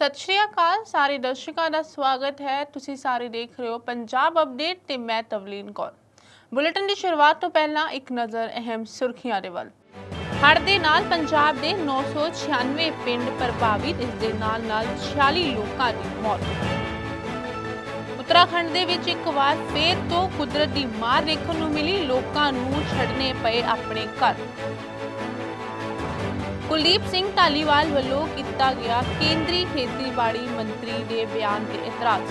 ਸਤਿ ਸ਼੍ਰੀ ਅਕਾਲ, ਸਾਰੇ ਦਰਸ਼ਕਾਂ ਦਾ ਸਵਾਗਤ ਹੈ। ਤੁਸੀਂ ਸਾਰੇ ਦੇਖ ਰਹੇ ਹੋ ਪੰਜਾਬ ਅਪਡੇਟ ਤੇ ਮੈਂ ਤਵਲੀਨ ਕੌਰ। ਬੁਲੇਟਿਨ ਦੀ ਸ਼ੁਰੂਆਤ ਤੋਂ ਪਹਿਲਾਂ ਇੱਕ ਨਜ਼ਰ ਅਹਿਮ ਸੁਰਖੀਆਂ ਦੇ ਵੱਲ। ਹੜ੍ਹ ਦੇ ਨਾਲ ਪੰਜਾਬ ਦੇ 996 ਪਿੰਡ ਪ੍ਰਭਾਵਿਤ, ਇਸ ਦੇ ਨਾਲ ਨਾਲ 46 ਲੋਕਾਂ ਦੀ ਮੌਤ। ਉੱਤਰਾਖੰਡ ਦੇ ਵਿੱਚ ਇੱਕ ਵਾਰ ਫੇਰ ਤੋਂ ਕੁਦਰਤ ਦੀ ਮਾਰ ਦੇਖਣ ਨੂੰ ਮਿਲੀ। ਲੋਕਾਂ ਨੂੰ ਛੱਡਨੇ ਪਏ ਆਪਣੇ ਘਰ। ਕੁਲਦੀਪ ਸਿੰਘ ਢਾਲੀਵਾਲ ਵੱਲੋਂ ਕੀਤਾ ਗਿਆ ਕੇਂਦਰੀ ਖੇਤੀਬਾੜੀ ਮੰਤਰੀ ਦੇ ਬਿਆਨ ਤੇ ਇਤਰਾਜ਼।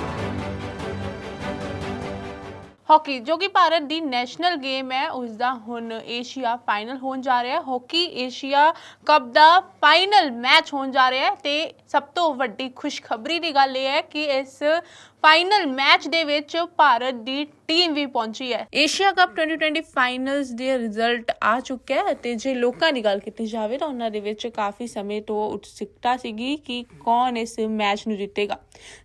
ਹਾਕੀ, ਜੋ ਕਿ ਭਾਰਤ ਦੀ ਨੈਸ਼ਨਲ ਗੇਮ ਹੈ ਉਸ ਦਾ ਹੁਣ ਏਸ਼ੀਆ ਫਾਈਨਲ ਹੋਣ ਜਾ ਰਿਹਾ ਹੈ। ਹਾਕੀ ਏਸ਼ੀਆ ਕੱਪ ਦਾ ਫਾਈਨਲ ਮੈਚ ਹੋਣ ਜਾ ਰਿਹਾ ਹੈ ਤੇ ਸਭ ਤੋਂ ਵੱਡੀ ਖੁਸ਼ਖਬਰੀ ਦੀ ਗੱਲ ਇਹ ਹੈ ਕਿ ਇਸ ਫਾਈਨਲ ਮੈਚ ਦੇ ਵਿੱਚ ਭਾਰਤ ਦੀ ਟੀਮ ਵੀ ਪਹੁੰਚੀ ਹੈ। ਏਸ਼ੀਆ ਕੱਪ 2020 ਫਾਈਨਲਸ ਦੇ ਰਿਜ਼ਲਟ ਆ ਚੁੱਕਿਆ ਹੈ ਤੇ ਜੇ ਲੋਕਾਂ ਦੀ ਗੱਲ ਕੀਤੀ ਜਾਵੇ ਤਾਂ ਉਹਨਾਂ ਦੇ ਵਿੱਚ ਕਾਫੀ ਸਮੇਂ ਤੋਂ ਉਤਸੁਕਤਾ ਸੀਗੀ ਕਿ ਕੌਣ ਇਸ ਮੈਚ ਨੂੰ ਜਿੱਤੇਗਾ।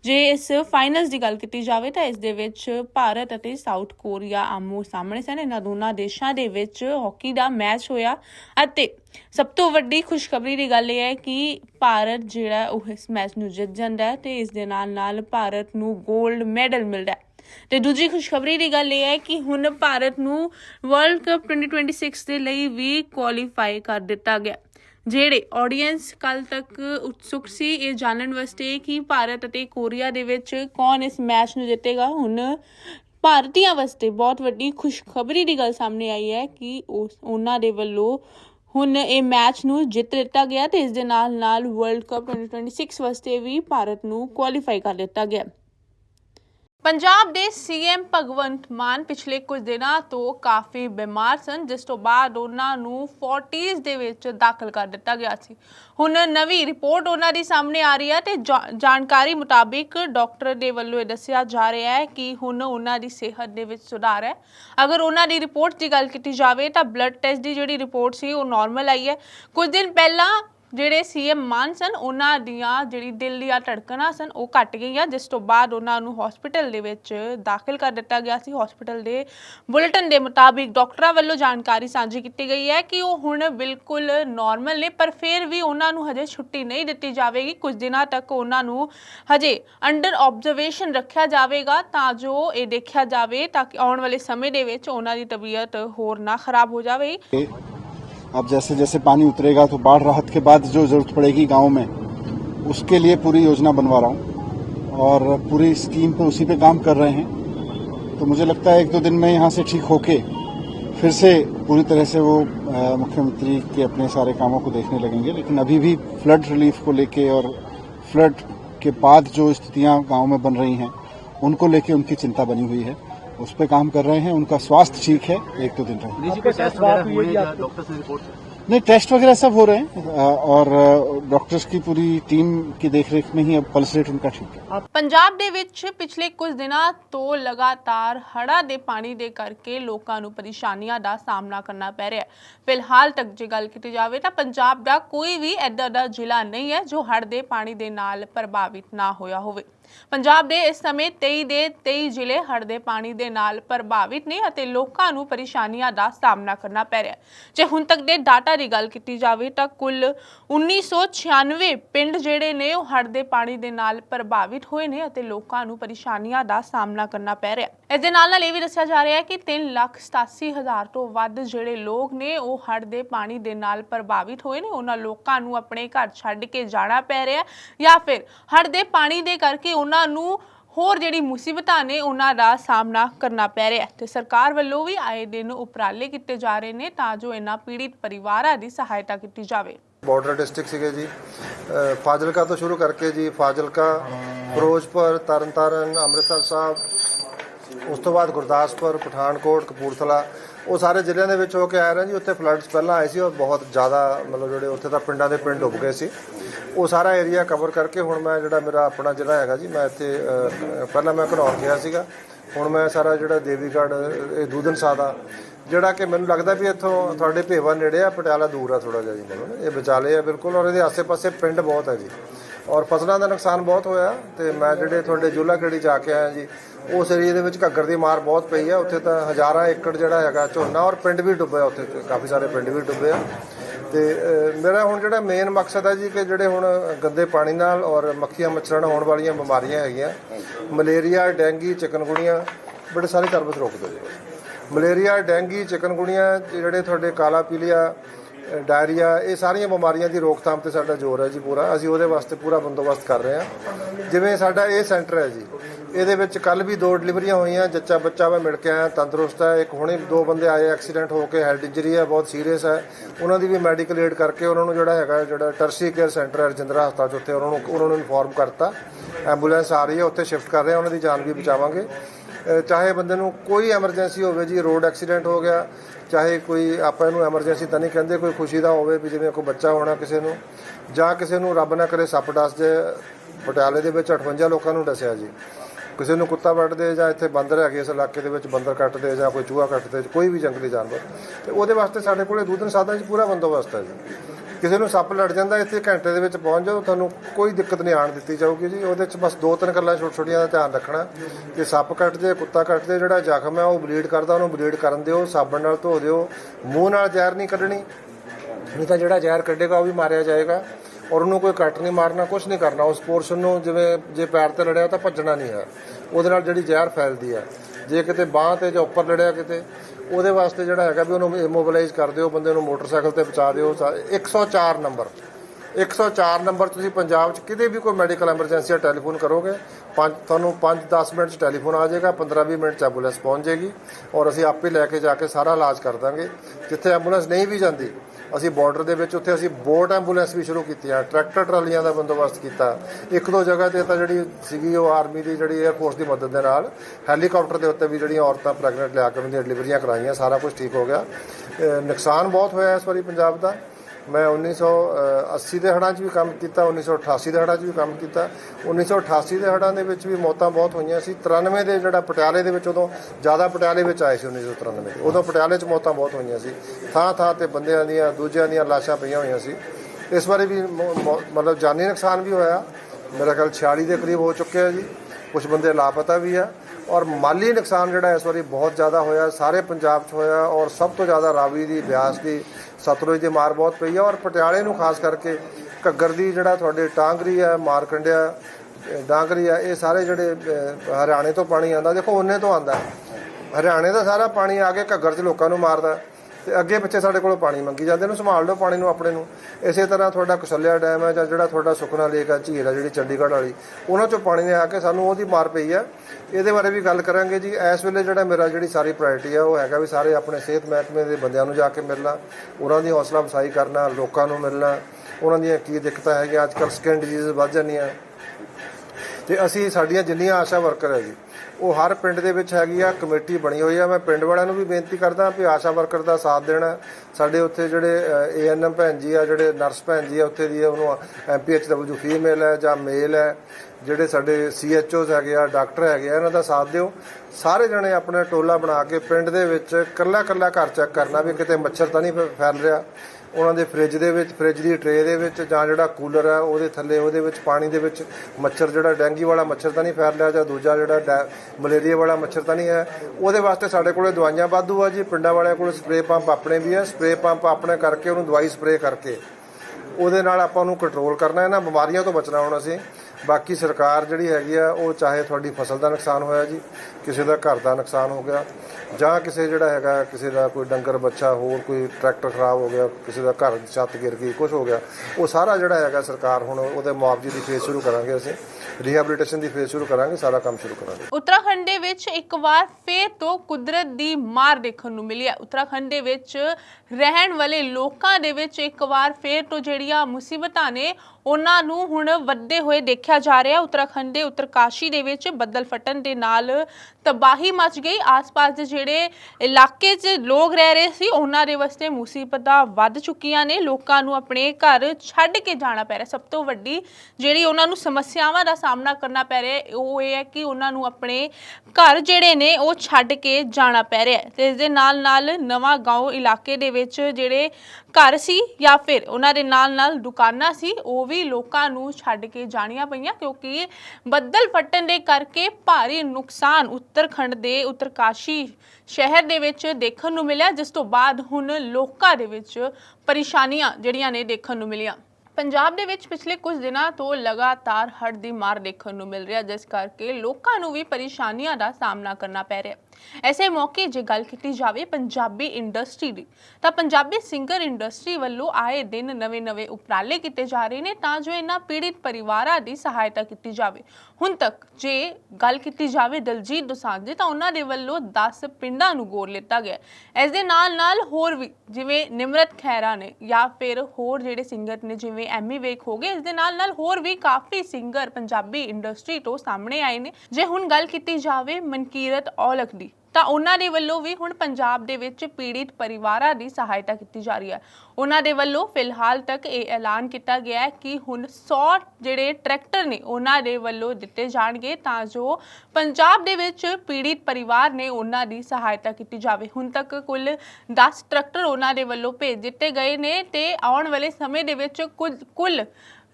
ਜੇ ਇਸ ਫਾਈਨਲਸ ਦੀ ਗੱਲ ਕੀਤੀ ਜਾਵੇ ਤਾਂ ਇਸ ਦੇ ਵਿੱਚ ਭਾਰਤ ਅਤੇ ਸਾਊਥ ਕੋਰੀਆ ਆਮੋ ਸਾਹਮਣੇ ਸਨ। ਇਹਨਾਂ ਦੋਨਾਂ ਦੇਸ਼ਾਂ ਦੇ ਵਿੱਚ ਹਾਕੀ ਦਾ ਮੈਚ ਹੋਇਆ ਅਤੇ ਸਭ ਤੋਂ ਵੱਡੀ ਖੁਸ਼ਖਬਰੀ ਦੀ ਗੱਲ ਇਹ ਹੈ ਕਿ ਭਾਰਤ ਜਿਹੜਾ ਉਹ ਇਸ ਮੈਚ ਨੂੰ ਜਿੱਤ ਜਾਂਦਾ ਹੈ ਤੇ ਇਸ ਦੇ ਨਾਲ ਨਾਲ ਭਾਰਤ ਨੂੰ 골ਡ ਮੈਡਲ ਮਿਲਦਾ ਹੈ। ਤੇ ਦੂਜੀ ਖੁਸ਼ਖਬਰੀ ਦੀ ਗੱਲ ਇਹ ਹੈ ਕਿ ਹੁਣ ਭਾਰਤ ਨੂੰ ਵਰਲਡ ਕੱਪ 2026 ਦੇ ਲਈ ਵੀ ਕੁਆਲੀਫਾਈ ਕਰ ਦਿੱਤਾ ਗਿਆ। ਜਿਹੜੇ ਆਡੀਅנס ਕੱਲ ਤੱਕ ਉਤਸੁਕ ਸੀ, ਇਹ ਜਾਣਨ ਵਾਸਤੇ ਕਿ ਭਾਰਤ ਅਤੇ ਕੋਰੀਆ ਦੇ ਵਿੱਚ ਕੌਣ ਇਸ ਮੈਚ ਨੂੰ ਜਿੱਤੇਗਾ। ਹੁਣ ਭਾਰਤੀਆਂ ਵਾਸਤੇ ਬਹੁਤ ਵੱਡੀ ਖੁਸ਼ਖਬਰੀ ਦੀ ਗੱਲ ਸਾਹਮਣੇ ਆਈ ਹੈ ਕਿ ਉਹਨਾਂ ਦੇ ਵੱਲੋਂ ਹੁਣ ਇਹ ਮੈਚ ਨੂੰ ਜਿੱਤ ਲਿੱਤਾ ਗਿਆ ਤੇ ਇਸ ਦੇ ਨਾਲ ਨਾਲ ਵਰਲਡ ਕੱਪ 2026 ਵਾਸਤੇ ਵੀ ਭਾਰਤ ਨੂੰ ਕੁਆਲੀਫਾਈ ਕਰ ਲਿੱਤਾ ਗਿਆ। ਪੰਜਾਬ ਦੇ ਸੀਐਮ ਭਗਵੰਤ ਮਾਨ ਪਿਛਲੇ ਕੁਝ ਦਿਨਾਂ ਤੋਂ ਕਾਫੀ ਬਿਮਾਰ ਸਨ, ਜਿਸ ਤੋਂ ਬਾਅਦ ਉਹਨਾਂ ਨੂੰ 40s ਦੇ ਵਿੱਚ ਦਾਖਲ ਕਰ ਦਿੱਤਾ ਗਿਆ ਸੀ। ਹੁਣ ਨਵੀਂ ਰਿਪੋਰਟ ਉਹਨਾਂ ਦੀ ਸਾਹਮਣੇ ਆ ਰਹੀ ਹੈ ਤੇ ਜਾਣਕਾਰੀ ਮੁਤਾਬਿਕ ਡਾਕਟਰ ਦੇ ਵੱਲੋਂ ਇਹ ਦੱਸਿਆ ਜਾ ਰਿਹਾ ਹੈ ਕਿ ਹੁਣ ਉਹਨਾਂ ਦੀ ਸਿਹਤ ਦੇ ਵਿੱਚ ਸੁਧਾਰ ਹੈ। ਅਗਰ ਉਹਨਾਂ ਦੀ ਰਿਪੋਰਟ ਦੀ ਗੱਲ ਕੀਤੀ ਜਾਵੇ ਤਾਂ ਬਲੱਡ ਟੈਸਟ ਦੀ ਜਿਹੜੀ ਰਿਪੋਰਟ ਸੀ ਉਹ ਨਾਰਮਲ ਆਈ ਹੈ। ਕੁਝ ਦਿਨ ਪਹਿਲਾਂ ਜਿਹੜੇ ਸੀਐਮ ਮਾਨ ਸਨ, ਉਹਨਾਂ ਦੀਆਂ ਜਿਹੜੀ ਦਿਲ ਦੀਆਂ ਧੜਕਣਾਂ ਸਨ, ਉਹ ਘਟ ਗਈਆਂ, ਜਿਸ ਤੋਂ ਬਾਅਦ ਉਹਨਾਂ ਨੂੰ ਹਸਪੀਟਲ ਦੇ ਵਿੱਚ ਦਾਖਲ ਕਰ ਦਿੱਤਾ ਗਿਆ ਸੀ। ਹਸਪੀਟਲ ਦੇ ਬੁਲੇਟਿਨ ਦੇ ਮੁਤਾਬਿਕ ਡਾਕਟਰਾਂ ਵੱਲੋਂ ਜਾਣਕਾਰੀ ਸਾਂਝੀ ਕੀਤੀ ਗਈ ਹੈ ਕਿ ਉਹ ਹੁਣ ਬਿਲਕੁਲ ਨਾਰਮਲ ਨੇ, ਪਰ ਫਿਰ ਵੀ ਉਹਨਾਂ ਨੂੰ ਹਜੇ ਛੁੱਟੀ ਨਹੀਂ ਦਿੱਤੀ ਜਾਵੇਗੀ। ਕੁਝ ਦਿਨਾਂ ਤੱਕ ਉਹਨਾਂ ਨੂੰ ਹਜੇ ਅੰਡਰ ਆਬਜ਼ਰਵੇਸ਼ਨ ਰੱਖਿਆ ਜਾਵੇਗਾ ਤਾਂ ਜੋ ਇਹ ਦੇਖਿਆ ਜਾਵੇ, ਤਾਂ ਕਿ ਆਉਣ ਵਾਲੇ ਸਮੇਂ ਦੇ ਵਿੱਚ ਉਹਨਾਂ ਦੀ ਤਬੀਅਤ ਹੋਰ ਨਾ ਖਰਾਬ ਹੋ ਜਾਵੇ। अब जैसे जैसे पानी उतरेगा तो बाढ़ राहत के बाद जो ज़रूरत पड़ेगी गाँव में, उसके लिए पूरी योजना बनवा रहा हूँ और पूरी स्कीम पे उसी पे काम कर रहे हैं। तो मुझे लगता है एक दो दिन में यहाँ से ठीक होके फिर से पूरी तरह से वो मुख्यमंत्री के अपने सारे कामों को देखने लगेंगे। लेकिन अभी भी फ्लड रिलीफ को लेके और फ्लड के बाद जो स्थितियाँ गाँव में बन रही हैं, उनको लेके उनकी चिंता बनी हुई है। उस पर काम कर रहे हैं उनका स्वास्थ्य ठीक है एक दो दिन रहेंगे जी कोई टेस्ट वगैरह हुए या डॉक्टर से रिपोर्ट नहीं टेस्ट वगैरह सब हो रहे हैं अ, और अ, डॉक्टर्स की पूरी टीम की देखरेख में ही अब पल्स रेट उनका ठीक है ਪੰਜਾਬ ਦੇ ਵਿੱਚ ਪਿਛਲੇ ਕੁਝ ਦਿਨਾਂ ਤੋਂ ਲਗਾਤਾਰ ਹੜ੍ਹਾਂ ਦੇ ਪਾਣੀ ਦੇ ਕਰਕੇ ਲੋਕਾਂ ਨੂੰ ਪਰੇਸ਼ਾਨੀਆਂ ਦਾ ਸਾਹਮਣਾ ਕਰਨਾ ਪੈ ਰਿਹਾ ਹੈ ਫਿਲਹਾਲ ਤੱਕ ਜੇ ਗੱਲ ਕੀਤੀ ਜਾਵੇ ਤਾਂ ਪੰਜਾਬ ਦਾ ਕੋਈ ਵੀ ਐਡਾ ਦਾ ਜ਼ਿਲ੍ਹਾ ਨਹੀਂ ਹੈ ਜੋ ਹੜ੍ਹ ਦੇ ਪਾਣੀ ਦੇ ਨਾਲ ਪ੍ਰਭਾਵਿਤ ਨਾ ਹੋਇਆ ਹੋਵੇ ਪੰਜਾਬ ਦੇ ਇਸ ਸਮੇਂ 23 ਦੇ 23 ਜ਼ਿਲ੍ਹੇ ਹੜ੍ਹ ਦੇ ਪਾਣੀ ਦੇ ਨਾਲ ਪ੍ਰਭਾਵਿਤ ਨੇ ਅਤੇ ਲੋਕਾਂ ਨੂੰ ਪਰੇਸ਼ਾਨੀਆਂ ਦਾ ਸਾਹਮਣਾ ਕਰਨਾ ਪੈ ਰਿਹਾ ਹੈ। ਜੇ ਹੁਣ ਤੱਕ ਦੇ ਡਾਟਾ ਦੀ ਗੱਲ ਕੀਤੀ ਜਾਵੇ ਤਾਂ ਕੁੱਲ 1996 ਪਿੰਡ ਜਿਹੜੇ ਨੇ ਉਹ ਹੜ੍ਹ ਦੇ ਪਾਣੀ ਦੇ ਨਾਲ ਪ੍ਰਭਾਵਿਤ ਹੋਏ ਨੇ ਅਤੇ ਲੋਕਾਂ ਨੂੰ ਪਰੇਸ਼ਾਨੀਆਂ ਦਾ ਸਾਹਮਣਾ ਕਰਨਾ ਪੈ ਰਿਹਾ ਹੈ। ਇਸ ਦੇ ਨਾਲ ਨਾਲ ਇਹ ਵੀ ਦੱਸਿਆ ਜਾ ਰਿਹਾ ਹੈ ਕਿ 3 ਲੱਖ 87 ਹਜ਼ਾਰ ਤੋਂ ਵੱਧ ਜਿਹੜੇ ਲੋਕ ਨੇ ਉਹ ਹੜ੍ਹ ਦੇ ਪਾਣੀ ਦੇ ਨਾਲ ਪ੍ਰਭਾਵਿਤ ਹੋਏ ਨੇ। ਉਹਨਾਂ ਲੋਕਾਂ ਨੂੰ ਆਪਣੇ ਘਰ ਛੱਡ ਕੇ ਜਾਣਾ ਪੈ ਰਿਹਾ ਹੈ ਜਾਂ ਫਿਰ ਹੜ੍ਹ ਦੇ ਪਾਣੀ ਦੇ ਕਰਕੇ ਉਹਨਾਂ ਨੂੰ ਹੋਰ ਜਿਹੜੀ ਮੁਸੀਬਤਾਂ ਨੇ ਉਹਨਾਂ ਦਾ ਸਾਹਮਣਾ ਕਰਨਾ ਪੈ ਰਿਹਾ ਤੇ ਸਰਕਾਰ ਵੱਲੋਂ ਵੀ ਆਏ ਦਿਨ ਉਪਰਾਲੇ ਕੀਤੇ ਜਾ ਰਹੇ ਨੇ ਤਾਂ ਜੋ ਇਹਨਾਂ ਪੀੜਿਤ ਪਰਿਵਾਰਾਂ ਦੀ ਸਹਾਇਤਾ ਕੀਤੀ ਜਾਵੇ। ਬਾਰਡਰ ਡਿਸਟ੍ਰਿਕਟ ਸੀਗੇ ਜੀ। ਫਾਜ਼ਿਲਕਾ ਤੋਂ ਸ਼ੁਰੂ ਕਰਕੇ ਜੀ, ਫਾਜ਼ਿਲਕਾ, ਫਿਰੋਜ਼ਪੁਰ, ਤਰਨਤਾਰਨ, ਅੰਮ੍ਰਿਤਸਰ ਸਾਹਿਬ, ਉਸ ਤੋਂ ਬਾਅਦ ਗੁਰਦਾਸਪੁਰ, ਪਠਾਨਕੋਟ, ਕਪੂਰਥਲਾ, ਉਹ ਸਾਰੇ ਜ਼ਿਲ੍ਹਿਆਂ ਦੇ ਵਿੱਚ ਹੋ ਕੇ ਆਏ ਰਹੇ ਜੀ। ਉੱਥੇ ਫਲੱਡਸ ਪਹਿਲਾਂ ਆਏ ਸੀ ਔਰ ਬਹੁਤ ਜ਼ਿਆਦਾ ਮਤਲਬ ਜਿਹੜੇ ਉੱਥੇ ਤਾਂ ਪਿੰਡਾਂ ਦੇ ਪਿੰਡ ਡੁੱਬ ਗਏ ਸੀ। ਉਹ ਸਾਰਾ ਏਰੀਆ ਕਵਰ ਕਰਕੇ ਹੁਣ ਮੈਂ ਜਿਹੜਾ ਮੇਰਾ ਆਪਣਾ ਜਿਹੜਾ ਹੈਗਾ ਜੀ, ਮੈਂ ਇੱਥੇ ਪਹਿਲਾਂ ਮੈਂ ਘਨੌਰ ਗਿਆ ਸੀਗਾ। ਹੁਣ ਮੈਂ ਸਾਰਾ ਜਿਹੜਾ ਦੇਵੀਗੜ੍ਹ, ਇਹ ਦੂਦਨ ਸਾਦਾ, ਜਿਹੜਾ ਕਿ ਮੈਨੂੰ ਲੱਗਦਾ ਵੀ ਇੱਥੋਂ ਤੁਹਾਡੇ ਭੇਵਾ ਨੇੜੇ ਆ, ਪਟਿਆਲਾ ਦੂਰ ਆ ਥੋੜਾ ਜਿਹਾ ਜੀ ਮੈਨੂੰ। ਇਹ ਵਿਚਾਲੇ ਆ ਬਿਲਕੁਲ ਔਰ ਇਹਦੇ ਆਸੇ-ਪਾਸੇ ਪਿੰਡ ਬਹੁਤ ਹੈ ਜੀ। ਔਰ ਫਸਲਾਂ ਦਾ ਨੁਕਸਾਨ ਬਹੁਤ ਹੋਇਆ ਤੇ ਮੈਂ ਜਿਹੜੇ ਤੁਹਾਡੇ ਜੁਲਾ ਕਿਹੜੀ ਜਾ ਕੇ ਆਇਆ ਜੀ ਉਸ ਏਰੀਏ ਦੇ ਵਿੱਚ ਘੱਗਰ ਦੀ ਮਾਰ ਬਹੁਤ ਪਈ ਹੈ ਉੱਥੇ ਤਾਂ ਹਜ਼ਾਰਾਂ ਏਕੜ ਜਿਹੜਾ ਹੈਗਾ ਝੋਨਾ ਔਰ ਪਿੰਡ ਵੀ ਡੁੱਬਿਆ ਉੱਥੇ ਕਾਫੀ ਸਾਰੇ ਪਿੰਡ ਵੀ ਡੁੱਬੇ ਆ। ਤੇ ਮੇਰਾ ਹੁਣ ਜਿਹੜਾ ਮੇਨ ਮਕਸਦ ਹੈ ਜੀ ਕਿ ਜਿਹੜੇ ਹੁਣ ਗੰਦੇ ਪਾਣੀ ਨਾਲ ਔਰ ਮੱਖੀਆਂ ਮੱਛਰਾਂ ਨਾਲ ਹੋਣ ਵਾਲੀਆਂ ਬਿਮਾਰੀਆਂ ਹੈਗੀਆਂ, ਮਲੇਰੀਆ, ਡੈਂਗੀ, ਚਿਕਨਗੁਣੀਆਂ, ਬੜੇ ਸਾਰੇ ਸਰਵਿਸ ਰੋਕ ਦਿਓ ਜੀ ਮਲੇਰੀਆ, ਡੈਂਗੀ, ਚਿਕਨਗੁਣੀਆਂ, ਜਿਹੜੇ ਤੁਹਾਡੇ ਕਾਲਾ ਪੀਲੀਆ ਡਾਇਰੀਆ, ਇਹ ਸਾਰੀਆਂ ਬਿਮਾਰੀਆਂ ਦੀ ਰੋਕਥਾਮ ਤੇ ਸਾਡਾ ਜ਼ੋਰ ਹੈ ਜੀ ਪੂਰਾ। ਅਸੀਂ ਉਹਦੇ ਵਾਸਤੇ ਪੂਰਾ ਬੰਦੋਬਸਤ ਕਰ ਰਹੇ ਹਾਂ। ਜਿਵੇਂ ਸਾਡਾ ਇਹ ਸੈਂਟਰ ਹੈ ਜੀ, ਇਹਦੇ ਵਿੱਚ ਕੱਲ ਵੀ ਦੋ ਡਿਲੀਵਰੀਆਂ ਹੋਈਆਂ, ਜੱਚਾ ਬੱਚਾ ਮੈਂ ਮਿਲ ਕੇ ਆਇਆ, ਤੰਦਰੁਸਤ ਹੈ। ਇੱਕ ਹੁਣੇ ਦੋ ਬੰਦੇ ਆਏ, ਐਕਸੀਡੈਂਟ ਹੋ ਕੇ ਹੈਡ ਇੰਜਰੀ ਹੈ, ਬਹੁਤ ਸੀਰੀਅਸ ਹੈ। ਉਹਨਾਂ ਦੀ ਵੀ ਮੈਡੀਕਲ ਏਡ ਕਰਕੇ ਉਹਨਾਂ ਨੂੰ ਜਿਹੜਾ ਹੈਗਾ, ਜਿਹੜਾ ਟਰਸੀ ਕੇਅਰ ਸੈਂਟਰ ਹੈ, ਰਜਿੰਦਰਾ ਹਸਪਤਾਲ 'ਚ ਉੱਥੇ ਉਹਨਾਂ ਨੂੰ ਉਹਨਾਂ ਨੂੰ ਇਨਫੋਰਮ ਕਰਤਾ। ਐਂਬੂਲੈਂਸ ਆ ਰਹੀ ਹੈ, ਉੱਥੇ ਸ਼ਿਫਟ ਕਰ ਰਹੇ ਉਹਨਾਂ ਦੀ ਜਾਨ ਵੀ ਬਚਾਵਾਂਗੇ। ਚਾਹੇ ਬੰਦੇ ਨੂੰ ਕੋਈ ਐਮਰਜੈਂਸੀ ਹੋਵੇ ਜੀ, ਰੋਡ ਐਕਸੀਡੈਂਟ ਹੋ ਗਿਆ ਚਾਹੇ ਕੋਈ ਆਪਾਂ ਇਹਨੂੰ ਐਮਰਜੈਂਸੀ ਤਾਂ ਨਹੀਂ ਕਹਿੰਦੇ, ਕੋਈ ਖੁਸ਼ੀ ਦਾ ਹੋਵੇ ਵੀ ਜਿਵੇਂ ਕੋਈ ਬੱਚਾ ਹੋਣਾ ਕਿਸੇ ਨੂੰ, ਜਾਂ ਕਿਸੇ ਨੂੰ ਰੱਬ ਨਾ ਕਰੇ ਸੱਪ ਡਸ ਜੇ, ਪਟਿਆਲੇ ਦੇ ਵਿੱਚ 58 ਲੋਕਾਂ ਨੂੰ ਡਸਿਆ ਜੀ। ਕਿਸੇ ਨੂੰ ਕੁੱਤਾ ਵੱਢਦੇ ਜਾਂ ਇੱਥੇ ਬਾਂਦਰ ਹੈਗੇ ਇਸ ਇਲਾਕੇ ਦੇ ਵਿੱਚ, ਬੰਦਰ ਕੱਟਦੇ ਜਾਂ ਕੋਈ ਚੂਹਾ ਕੱਟਦੇ ਕੋਈ ਵੀ ਜੰਗਲੀ ਜਾਨਵਰ, ਤੇ ਉਹਦੇ ਵਾਸਤੇ ਸਾਡੇ ਕੋਲੇ ਦੂਧਨ ਸਾਧਾਂ 'ਚ ਪੂਰਾ ਬੰਦੋਬਸਤ ਹੈ ਜੀ। ਕਿਸੇ ਨੂੰ ਸੱਪ ਲੜ ਜਾਂਦਾ, ਇੱਥੇ ਘੰਟੇ ਦੇ ਵਿੱਚ ਪਹੁੰਚ ਜਾਓ, ਤੁਹਾਨੂੰ ਕੋਈ ਦਿੱਕਤ ਨਹੀਂ ਆਣ ਦਿੱਤੀ ਜਾਊਗੀ ਜੀ। ਉਹਦੇ 'ਚ ਬਸ ਦੋ ਤਿੰਨ ਗੱਲਾਂ ਛੋਟ ਛੋਟੀਆਂ ਦਾ ਧਿਆਨ ਰੱਖਣਾ। ਕਿ ਸੱਪ ਕੱਟ ਜੇ, ਕੁੱਤਾ ਕੱਟ ਜੇ, ਜਿਹੜਾ ਜ਼ਖਮ ਹੈ, ਉਹ ਬਲੀਡ ਕਰਦਾ, ਉਹਨੂੰ ਬਲੀਡ ਕਰਨ ਦਿਓ, ਸਾਬਣ ਨਾਲ ਧੋ ਦਿਓ, ਮੂੰਹ ਨਾਲ ਜ਼ਹਿਰ ਨਹੀਂ ਕੱਢਣੀ। ਨਹੀਂ ਤਾਂ ਜਿਹੜਾ ਜ਼ਹਿਰ ਕੱਢੇਗਾ, ਉਹ ਵੀ ਮਾਰਿਆ ਜਾਏਗਾ। ਔਰ ਉਹਨੂੰ ਕੋਈ ਕੱਟ ਨਹੀਂ ਮਾਰਨਾ ਕੁਝ ਨਹੀਂ ਕਰਨਾ। ਉਸ ਪੋਰਸ਼ਨ ਨੂੰ ਜਿਵੇਂ ਜੇ ਪੈਰ ਤੇ ਲੜਿਆ ਤਾਂ ਭੱਜਣਾ ਨਹੀਂ ਹੈ। ਉਹਦੇ ਨਾਲ ਜਿਹੜੀ ਜ਼ਹਿਰ ਫੈਲਦੀ ਹੈ। ਜੇ ਕਿਤੇ ਬਾਹ ਤੇ ਜਾਂ ਉੱਪਰ ਲੜਿਆ ਕਿਤੇ ਉਹਦੇ ਵਾਸਤੇ ਜਿਹੜਾ ਹੈਗਾ ਵੀ ਉਹਨੂੰ ਇਮੋਬਿਲਾਈਜ਼ ਕਰ ਦਿਓ, ਬੰਦੇ ਨੂੰ ਮੋਟਰਸਾਈਕਲ ਤੇ ਪਹੁੰਚਾ ਦਿਓ। ਸਾ- 104 ਨੰਬਰ। 104 ਨੰਬਰ ਤੁਸੀਂ ਪੰਜਾਬ 'ਚ ਕਿਤੇ ਵੀ ਕੋਈ ਮੈਡੀਕਲ ਐਮਰਜੈਂਸੀ ਦਾ ਟੈਲੀਫੋਨ ਕਰੋਗੇ। ਪੰਜ ਤੁਹਾਨੂੰ 5-10 ਮਿੰਟ 'ਚ ਟੈਲੀਫੋਨ ਆ ਜਾਏਗਾ 15-20 ਮਿੰਟ 'ਚ ਐਂਬੂਲੈਂਸ ਪਹੁੰਚ ਜਾਏਗੀ। ਔਰ ਅਸੀਂ ਆਪੇ ਲੈ ਕੇ ਜਾ ਕੇ ਸਾਰਾ ਇਲਾਜ ਕਰ ਦਾਂਗੇ। ਜਿੱਥੇ ਐਂਬੂਲੈਂਸ ਨਹੀਂ ਵੀ ਜਾਂਦੀ ਅਸੀਂ ਬਾਰਡਰ ਦੇ ਵਿੱਚ ਉੱਥੇ ਅਸੀਂ ਬੋਟ ਐਂਬੂਲੈਂਸ ਵੀ ਸ਼ੁਰੂ ਕੀਤੀਆਂ ਟਰੈਕਟਰ ਟਰਾਲੀਆਂ ਦਾ ਬੰਦੋਬਸਤ ਕੀਤਾ। ਇੱਕ ਦੋ ਜਗ੍ਹਾ ਤੇ ਤਾਂ ਜਿਹੜੀ ਸੀਗੀ ਉਹ ਆਰਮੀ ਦੀ ਜਿਹੜੀ 에ਅਰਫੋਰਸ ਦੀ ਮਦਦ ਦੇ ਨਾਲ ਹੈਲੀਕਾਪਟਰ ਦੇ ਉੱਤੇ ਵੀ ਜਿਹੜੀਆਂ ਔਰਤਾਂ ਪ੍ਰੈਗਨੈਂਟ ਲਿਆ ਕੇ ਉਹਨਾਂ ਦੀਆਂ ਡਿਲੀਵਰੀਆਂ ਕਰਾਈਆਂ, ਸਾਰਾ ਕੁਝ ਠੀਕ ਹੋ ਗਿਆ। ਨੁਕਸਾਨ ਬਹੁਤ ਹੋਇਆ ਇਸ ਵਾਰੀ ਪੰਜਾਬ ਦਾ। ਮੈਂ 1980 ਦੇ ਹੜ੍ਹਾਂ 'ਚ ਵੀ ਕੰਮ ਕੀਤਾ 1988 ਦੇ ਹੜ੍ਹਾਂ 'ਚ ਵੀ ਕੰਮ ਕੀਤਾ। 1988 ਦੇ ਹੜ੍ਹਾਂ ਦੇ ਵਿੱਚ ਵੀ ਮੌਤਾਂ ਬਹੁਤ ਹੋਈਆਂ ਸੀ। 93 ਦੇ ਜਿਹੜਾ ਪਟਿਆਲੇ ਦੇ ਵਿੱਚ, ਉਦੋਂ ਜ਼ਿਆਦਾ ਪਟਿਆਲੇ ਵਿੱਚ ਆਏ ਸੀ 1993 ਦੇ ਉਦੋਂ ਪਟਿਆਲੇ 'ਚ ਮੌਤਾਂ ਬਹੁਤ ਹੋਈਆਂ ਸੀ। ਥਾਂ ਥਾਂ ਤੇ ਬੰਦਿਆਂ ਦੀਆਂ, ਦੂਜਿਆਂ ਦੀਆਂ ਲਾਸ਼ਾਂ ਪਈਆਂ ਹੋਈਆਂ ਸੀ। ਇਸ ਬਾਰੇ ਵੀ ਮੌ- ਮਤਲਬ ਜਾਨੀ ਨੁਕਸਾਨ ਵੀ ਹੋਇਆ। ਮੇਰਾ ਖਿਆਲ 46 ਦੇ ਕਰੀਬ ਹੋ ਚੁੱਕਿਆ ਜੀ। ਕੁਝ ਬੰਦੇ ਲਾਪਤਾ ਵੀ ਆ। ਔਰ ਮਾਲੀ ਨੁਕਸਾਨ ਜਿਹੜਾ ਇਸ ਵਾਰੀ ਬਹੁਤ ਜ਼ਿਆਦਾ ਹੋਇਆ, ਸਾਰੇ ਪੰਜਾਬ 'ਚ ਹੋਇਆ ਔਰ ਸਭ ਤੋਂ ਜ਼ਿਆਦਾ ਰਾਵੀ ਦੀ, ਬਿਆਸ ਦੀ, ਸਤਲੁਜ ਦੀ ਮਾਰ ਬਹੁਤ ਪਈ ਹੈ ਔਰ ਪਟਿਆਲੇ ਨੂੰ ਖਾਸ ਕਰਕੇ ਘੱਗਰ ਦੀ ਜਿਹੜਾ ਤੁਹਾਡੇ ਟਾਂਗਰੀ ਹੈ, ਮਾਰਕੰਡਿਆ, ਅਹ, ਡਾਂਗਰੀ ਆ ਇਹ ਸਾਰੇ ਜਿਹੜੇ ਹਰਿਆਣੇ ਤੋਂ ਪਾਣੀ ਆਉਂਦਾ, ਦੇਖੋ ਉਹਨੇ ਤੋਂ ਆਉਂਦਾ ਹਰਿਆਣੇ ਦਾ ਸਾਰਾ ਪਾਣੀ ਆ ਕੇ ਘੱਗਰ 'ਚ ਲੋਕਾਂ ਨੂੰ ਮਾਰਦਾ ਤੇ ਅੱਗੇ ਪਿੱਛੇ ਸਾਡੇ ਕੋਲ ਪਾਣੀ ਮੰਗੀ ਜਾਂਦੇ ਨੂੰ, ਸੰਭਾਲ ਲਓ ਪਾਣੀ ਨੂੰ ਆਪਣੇ ਨੂੰ। ਇਸੇ ਤਰ੍ਹਾਂ ਤੁਹਾਡਾ ਕੁਸਲਿਆ ਡੈਮ ਹੈ ਜਾਂ ਜਿਹੜਾ ਤੁਹਾਡਾ ਸੁਖਨਾ ਲੇਕ ਹੈ, ਝੀਲ ਹੈ, ਜਿਹੜੀ ਚੰਡੀਗੜ੍ਹ ਵਾਲੀ, ਉਹਨਾਂ ਚੋਂ ਪਾਣੀ ਨੇ ਆ ਕੇ ਸਾਨੂੰ ਉਹਦੀ ਮਾਰ ਪਈ ਆ ਇਹਦੇ ਬਾਰੇ ਵੀ ਗੱਲ ਕਰਾਂਗੇ ਜੀ। ਇਸ ਵੇਲੇ ਜਿਹੜਾ ਮੇਰਾ ਜਿਹੜੀ ਸਾਰੀ ਪ੍ਰਾਇੋਰਟੀ ਆ ਉਹ ਹੈਗਾ ਵੀ ਸਾਰੇ ਆਪਣੇ ਸਿਹਤ ਮਹਿਕਮੇ ਦੇ ਬੰਦਿਆਂ ਨੂੰ ਜਾ ਕੇ ਮਿਲਣਾ, ਉਹਨਾਂ ਦੀ ਹੌਸਲਾ ਅਫਸਾਈ ਕਰਨਾ, ਲੋਕਾਂ ਨੂੰ ਮਿਲਣਾ, ਉਹਨਾਂ ਦੀਆਂ ਕੀ ਦਿੱਕਤਾਂ ਹੈਗੀਆਂ। ਅੱਜ ਕੱਲ੍ਹ ਸਕਿਨ ਡਿਜ਼ੀਜ਼ ਵੱਧ ਜਾਂਦੀਆਂ। ਤੇ ਅਸੀਂ ਸਾਡੀਆਂ ਜਿੰਨੀਆਂ ਆਸ਼ਾ ਵਰਕਰ ਹੈ ਜੀ ਉਹ ਹਰ ਪਿੰਡ ਦੇ ਵਿੱਚ ਹੈਗੀ ਆ ਕਮੇਟੀ ਬਣੀ ਹੋਈ ਆ। ਮੈਂ ਪਿੰਡ ਵਾਲਿਆਂ ਨੂੰ ਵੀ ਬੇਨਤੀ ਕਰਦਾ ਵੀ ਆਸ਼ਾ ਵਰਕਰ ਦਾ ਸਾਥ ਦੇਣਾ। ਸਾਡੇ ਉੱਥੇ ਜਿਹੜੇ ਏਐਨਐਮ ਭੈਣ ਜੀ ਆ ਜਿਹੜੇ ਨਰਸ ਭੈਣ ਜੀ ਆ ਉੱਥੇ ਦੀ ਆ, ਉਹਨੂੰ ਐਮਪੀਐਚਡਬਲਯੂ ਫੀਮੇਲ ਹੈ ਜਾਂ ਮੇਲ ਹੈ। ਜਿਹੜੇ ਸਾਡੇ ਸੀਐਚਓਸ ਹੈਗੇ ਆ ਡਾਕਟਰ ਹੈਗੇ ਆ ਇਹਨਾਂ ਦਾ ਸਾਥ ਦਿਓ। ਸਾਰੇ ਜਣੇ ਆਪਣਾ ਟੋਲਾ ਬਣਾ ਕੇ ਪਿੰਡ ਦੇ ਵਿੱਚ ਕੱਲਾ ਕੱਲਾ ਘਰ ਚੈੱਕ ਕਰਨਾ ਵੀ ਕਿਤੇ ਮੱਛਰ ਤਾਂ ਨਹੀਂ ਫੈਲ ਰਿਹਾ। ਉਹਨਾਂ ਦੇ ਫ੍ਰਿਜ ਦੇ ਵਿੱਚ, ਫ੍ਰਿਜ ਦੀ ਟਰੇ ਦੇ ਵਿੱਚ ਜਾਂ ਜਿਹੜਾ ਕੂਲਰ ਹੈ, ਉਹਦੇ ਥੱਲੇ, ਉਹਦੇ ਵਿੱਚ ਪਾਣੀ ਦੇ ਵਿੱਚ ਮੱਛਰ ਜਿਹੜਾ ਡੈਂਗੀ ਵਾਲਾ ਮੱਛਰ ਤਾਂ ਨਹੀਂ ਫੈਲ ਰਿਹਾ ਜਾਂ ਦੂਜਾ ਜਿਹੜਾ ਡੈ- ਮਲੇਰੀਆ ਵਾਲਾ ਮੱਛਰ ਤਾਂ ਨਹੀਂ ਹੈ। ਉਹਦੇ ਵਾਸਤੇ ਸਾਡੇ ਕੋਲੇ ਦਵਾਈਆਂ ਵਾਧੂ ਆ ਜੀ, ਪਿੰਡਾਂ ਵਾਲਿਆਂ ਕੋਲ ਸਪਰੇਅ ਪੰਪ ਆਪਣੇ ਵੀ ਹੈ ਸਪਰੇਅ ਪੰਪ ਆਪਣੇ ਕਰਕੇ ਉਹਨੂੰ ਦਵਾਈ ਸਪਰੇਅ ਕਰਕੇ। ਉਹਦੇ ਨਾਲ ਆਪਾਂ ਉਹਨੂੰ ਕੰਟਰੋਲ ਕਰਨਾ, ਇਹਨਾਂ ਬਿਮਾਰੀਆਂ ਤੋਂ ਬਚਣਾ ਹੁਣ ਅਸੀਂ। ਬਾਕੀ ਸਰਕਾਰ ਜਿਹੜੀ ਹੈਗੀ ਆ, ਉਹ ਚਾਹੇ ਤੁਹਾਡੀ ਫਸਲ ਦਾ ਨੁਕਸਾਨ ਹੋਇਆ ਜੀ, ਕਿਸੇ ਦਾ ਘਰ ਦਾ ਨੁਕਸਾਨ ਹੋ ਗਿਆ, ਜਾਂ ਕਿਸੇ ਜਿਹੜਾ ਹੈਗਾ, ਕਿਸੇ ਦਾ ਕੋਈ ਡੰਗਰ ਬੱਚਾ ਹੋਰ ਕੋਈ ਟਰੈਕਟਰ ਖਰਾਬ ਹੋ ਗਿਆ, ਕਿਸੇ ਦਾ ਘਰ ਦੀ ਛੱਤ ਗਿਰ ਗਈ ਕੁਝ ਹੋ ਗਿਆ, ਉਹ ਸਾਰਾ ਜਿਹੜਾ ਹੈਗਾ ਸਰਕਾਰ ਹੁਣ ਉਹਦੇ ਮੁਆਵਜ਼ੇ ਦੀ ਫੇਸ ਸ਼ੁਰੂ ਕਰਾਂਗੇ ਅਸੀਂ ਰੀਹੈਬਿਲਿਟੇਸ਼ਨ ਦੀ ਫੇਸ ਸ਼ੁਰੂ ਕਰਾਂਗੇ, ਸਾਰਾ ਕੰਮ ਸ਼ੁਰੂ ਕਰਾਂਗੇ। ਉੱਤਰਾਖੰਡ ਦੇ ਵਿੱਚ ਇੱਕ ਵਾਰ ਫੇਰ ਤੋਂ ਕੁਦਰਤ ਦੀ ਮਾਰ ਦੇਖਣ ਨੂੰ ਮਿਲੀ ਹੈ। ਉੱਤਰਾਖੰਡ ਦੇ ਵਿੱਚ ਰਹਿਣ ਵਾਲੇ ਲੋਕਾਂ ਦੇ ਵਿੱਚ ਇੱਕ ਵਾਰ ਫੇਰ ਤੋਂ ਜਿਹੜੀਆਂ ਮੁਸੀਬਤਾਂ ਨੇ, ਉਹਨਾਂ ਨੂੰ ਹੁਣ ਵੱਧਦੇ ਹੋਏ ਦੇਖਿਆ ਜਾ ਰਿਹਾ। ਉੱਤਰਾਖੰਡ ਦੇ ਉੱਤਰਕਾਸ਼ੀ ਦੇ ਵਿੱਚ ਬੱਦਲ ਫਟਣ ਦੇ ਨਾਲ ਤਬਾਹੀ ਮਚ ਗਈ। ਆਸ-ਪਾਸ ਦੇ ਜਿਹੜੇ ਇਲਾਕੇ 'ਚ ਲੋਕ ਰਹਿ ਰਹੇ ਸੀ, ਉਹਨਾਂ ਦੇ ਵਾਸਤੇ ਮੁਸੀਬਤਾਂ ਵੱਧ ਚੁੱਕੀਆਂ ਨੇ। ਲੋਕਾਂ ਨੂੰ ਆਪਣੇ ਘਰ ਛੱਡ ਕੇ ਜਾਣਾ ਪੈ ਰਿਹਾ। ਸਭ ਤੋਂ ਵੱਡੀ ਜਿਹੜੀ ਉਹਨਾਂ ਨੂੰ ਸਮੱਸਿਆਵਾਂ ਦਾ ਸਾਹਮਣਾ ਕਰਨਾ ਪੈ ਰਿਹਾ, ਉਹ ਇਹ ਹੈ ਕਿ ਉਹਨਾਂ ਨੂੰ ਆਪਣੇ ਘਰ ਜਿਹੜੇ ਨੇ, ਉਹ ਛੱਡ ਕੇ ਜਾਣਾ ਪੈ ਰਿਹਾ ਤੇ ਇਸ ਦੇ ਨਾਲ ਨਾਲ ਨਵਾਂ ਗਾਉਂ ਇਲਾਕੇ ਦੇ ਵਿੱਚ ਜਿਹੜੇ ਘਰ ਸੀ ਜਾਂ ਫਿਰ ਉਹਨਾਂ ਦੇ ਨਾਲ ਨਾਲ ਦੁਕਾਨਾਂ ਸੀ, ਉਹ ਵੀ ਲੋਕਾਂ ਨੂੰ ਛੱਡ ਕੇ ਜਾਣੀਆਂ ਪਈਆਂ ਕਿਉਂਕਿ ਬੱਦਲ ਫਟਣ ਦੇ ਕਰਕੇ ਭਾਰੀ ਨੁਕਸਾਨ ਉੱਤਰਖੰਡ ਦੇ ਉੱਤਰਕਾਸ਼ੀ ਸ਼ਹਿਰ ਦੇ ਵਿੱਚ ਦੇਖਣ ਨੂੰ ਮਿਲਿਆ, ਜਿਸ ਤੋਂ ਬਾਅਦ ਹੁਣ ਲੋਕਾਂ ਦੇ ਵਿੱਚ ਪਰੇਸ਼ਾਨੀਆਂ ਜਿਹੜੀਆਂ ਨੇ ਦੇਖਣ ਨੂੰ ਮਿਲੀਆਂ। ਪੰਜਾਬ ਦੇ ਵਿੱਚ ਪਿਛਲੇ ਕੁਝ ਦਿਨਾਂ ਤੋਂ ਲਗਾਤਾਰ ਹੜ੍ਹ ਦੀ ਮਾਰ ਦੇਖਣ ਨੂੰ ਮਿਲ ਰਿਹਾ, ਜਿਸ ਕਰਕੇ ਲੋਕਾਂ ਨੂੰ ਵੀ ਪਰੇਸ਼ਾਨੀਆਂ ਦਾ ਸਾਹਮਣਾ ਕਰਨਾ ਪੈ ਰਿਹਾ। ਐਸੇ ਮੌਕੇ ਜੇ ਗੱਲ ਕੀਤੀ ਜਾਵੇ ਪੰਜਾਬੀ ਇੰਡਸਟਰੀ ਦੀ, ਤਾਂ ਪੰਜਾਬੀ ਸਿੰਗਰ ਇੰਡਸਟਰੀ ਵੱਲੋਂ ਆਏ ਦਿਨ ਨਵੇਂ-ਨਵੇਂ ਉਪਰਾਲੇ ਕੀਤੇ ਜਾ ਰਹੇ ਨੇ, ਤਾਂ ਜੋ ਇਹਨਾਂ ਪੀੜਿਤ ਪਰਿਵਾਰਾਂ ਦੀ ਸਹਾਇਤਾ ਕੀਤੀ ਜਾਵੇ। ਹੁਣ ਤੱਕ ਜੇ ਗੱਲ ਕੀਤੀ ਜਾਵੇ ਦਲਜੀਤ ਦੋਸਾਂਝ ਦੀ, ਤਾਂ ਉਹਨਾਂ ਦੇ ਵੱਲੋਂ 10 ਪਿੰਡਾਂ ਨੂੰ ਗੋਰ ਲਿੱਤਾ ਗਿਆ। ਇਸ ਦੇ ਨਾਲ-ਨਾਲ ਹੋਰ ਵੀ, ਜਿਵੇਂ ਨਿਮਰਤ ਖੈਰਾ ਨੇ ਜਾਂ ਫਿਰ ਹੋਰ ਜਿਹੜੇ ਸਿੰਗਰ ਨੇ, ਜਿਵੇਂ ਐਮੀ ਵੇਖ ਹੋ ਗਏ, ਇਸ ਦੇ ਨਾਲ-ਨਾਲ ਹੋਰ ਵੀ ਕਾਫੀ ਸਿੰਗਰ ਪੰਜਾਬੀ ਇੰਡਸਟਰੀ ਤੋਂ ਸਾਹਮਣੇ ਆਏ ਨੇ। ਜੇ ਹੁਣ ਗੱਲ ਕੀਤੀ ਜਾਵੇ ਮਨਕੀਰਤ ਔਲਖ ਦੀ ਤਾਂ ਉਹਨਾਂ ਦੇ ਵੱਲੋਂ ਵੀ ਹੁਣ ਪੰਜਾਬ ਦੇ ਵਿੱਚ ਪੀੜਿਤ ਪਰਿਵਾਰਾਂ ਦੀ ਸਹਾਇਤਾ ਕੀਤੀ ਜਾ ਰਹੀ ਹੈ। ਉਹਨਾਂ ਦੇ ਵੱਲੋਂ ਫਿਲਹਾਲ ਤੱਕ ਇਹ ਐਲਾਨ ਕੀਤਾ ਗਿਆ ਹੈ ਕਿ ਹੁਣ 100 ਜਿਹੜੇ ਟਰੈਕਟਰ ਨੇ ਉਹਨਾਂ ਦੇ ਵੱਲੋਂ ਦਿੱਤੇ ਜਾਣਗੇ ਤਾਂ ਜੋ ਪੰਜਾਬ ਦੇ ਵਿੱਚ ਪੀੜਿਤ ਪਰਿਵਾਰ ਨੇ ਉਹਨਾਂ ਦੀ ਸਹਾਇਤਾ ਕੀਤੀ ਜਾਵੇ। ਹੁਣ ਤੱਕ ਕੁੱਲ 10 ਟਰੈਕਟਰ ਉਹਨਾਂ ਦੇ ਵੱਲੋਂ ਭੇਜ ਦਿੱਤੇ ਗਏ ਨੇ ਤੇ ਆਉਣ ਵਾਲੇ ਸਮੇਂ ਦੇ ਵਿੱਚ ਕੁੱਲ ਕੁੱਲ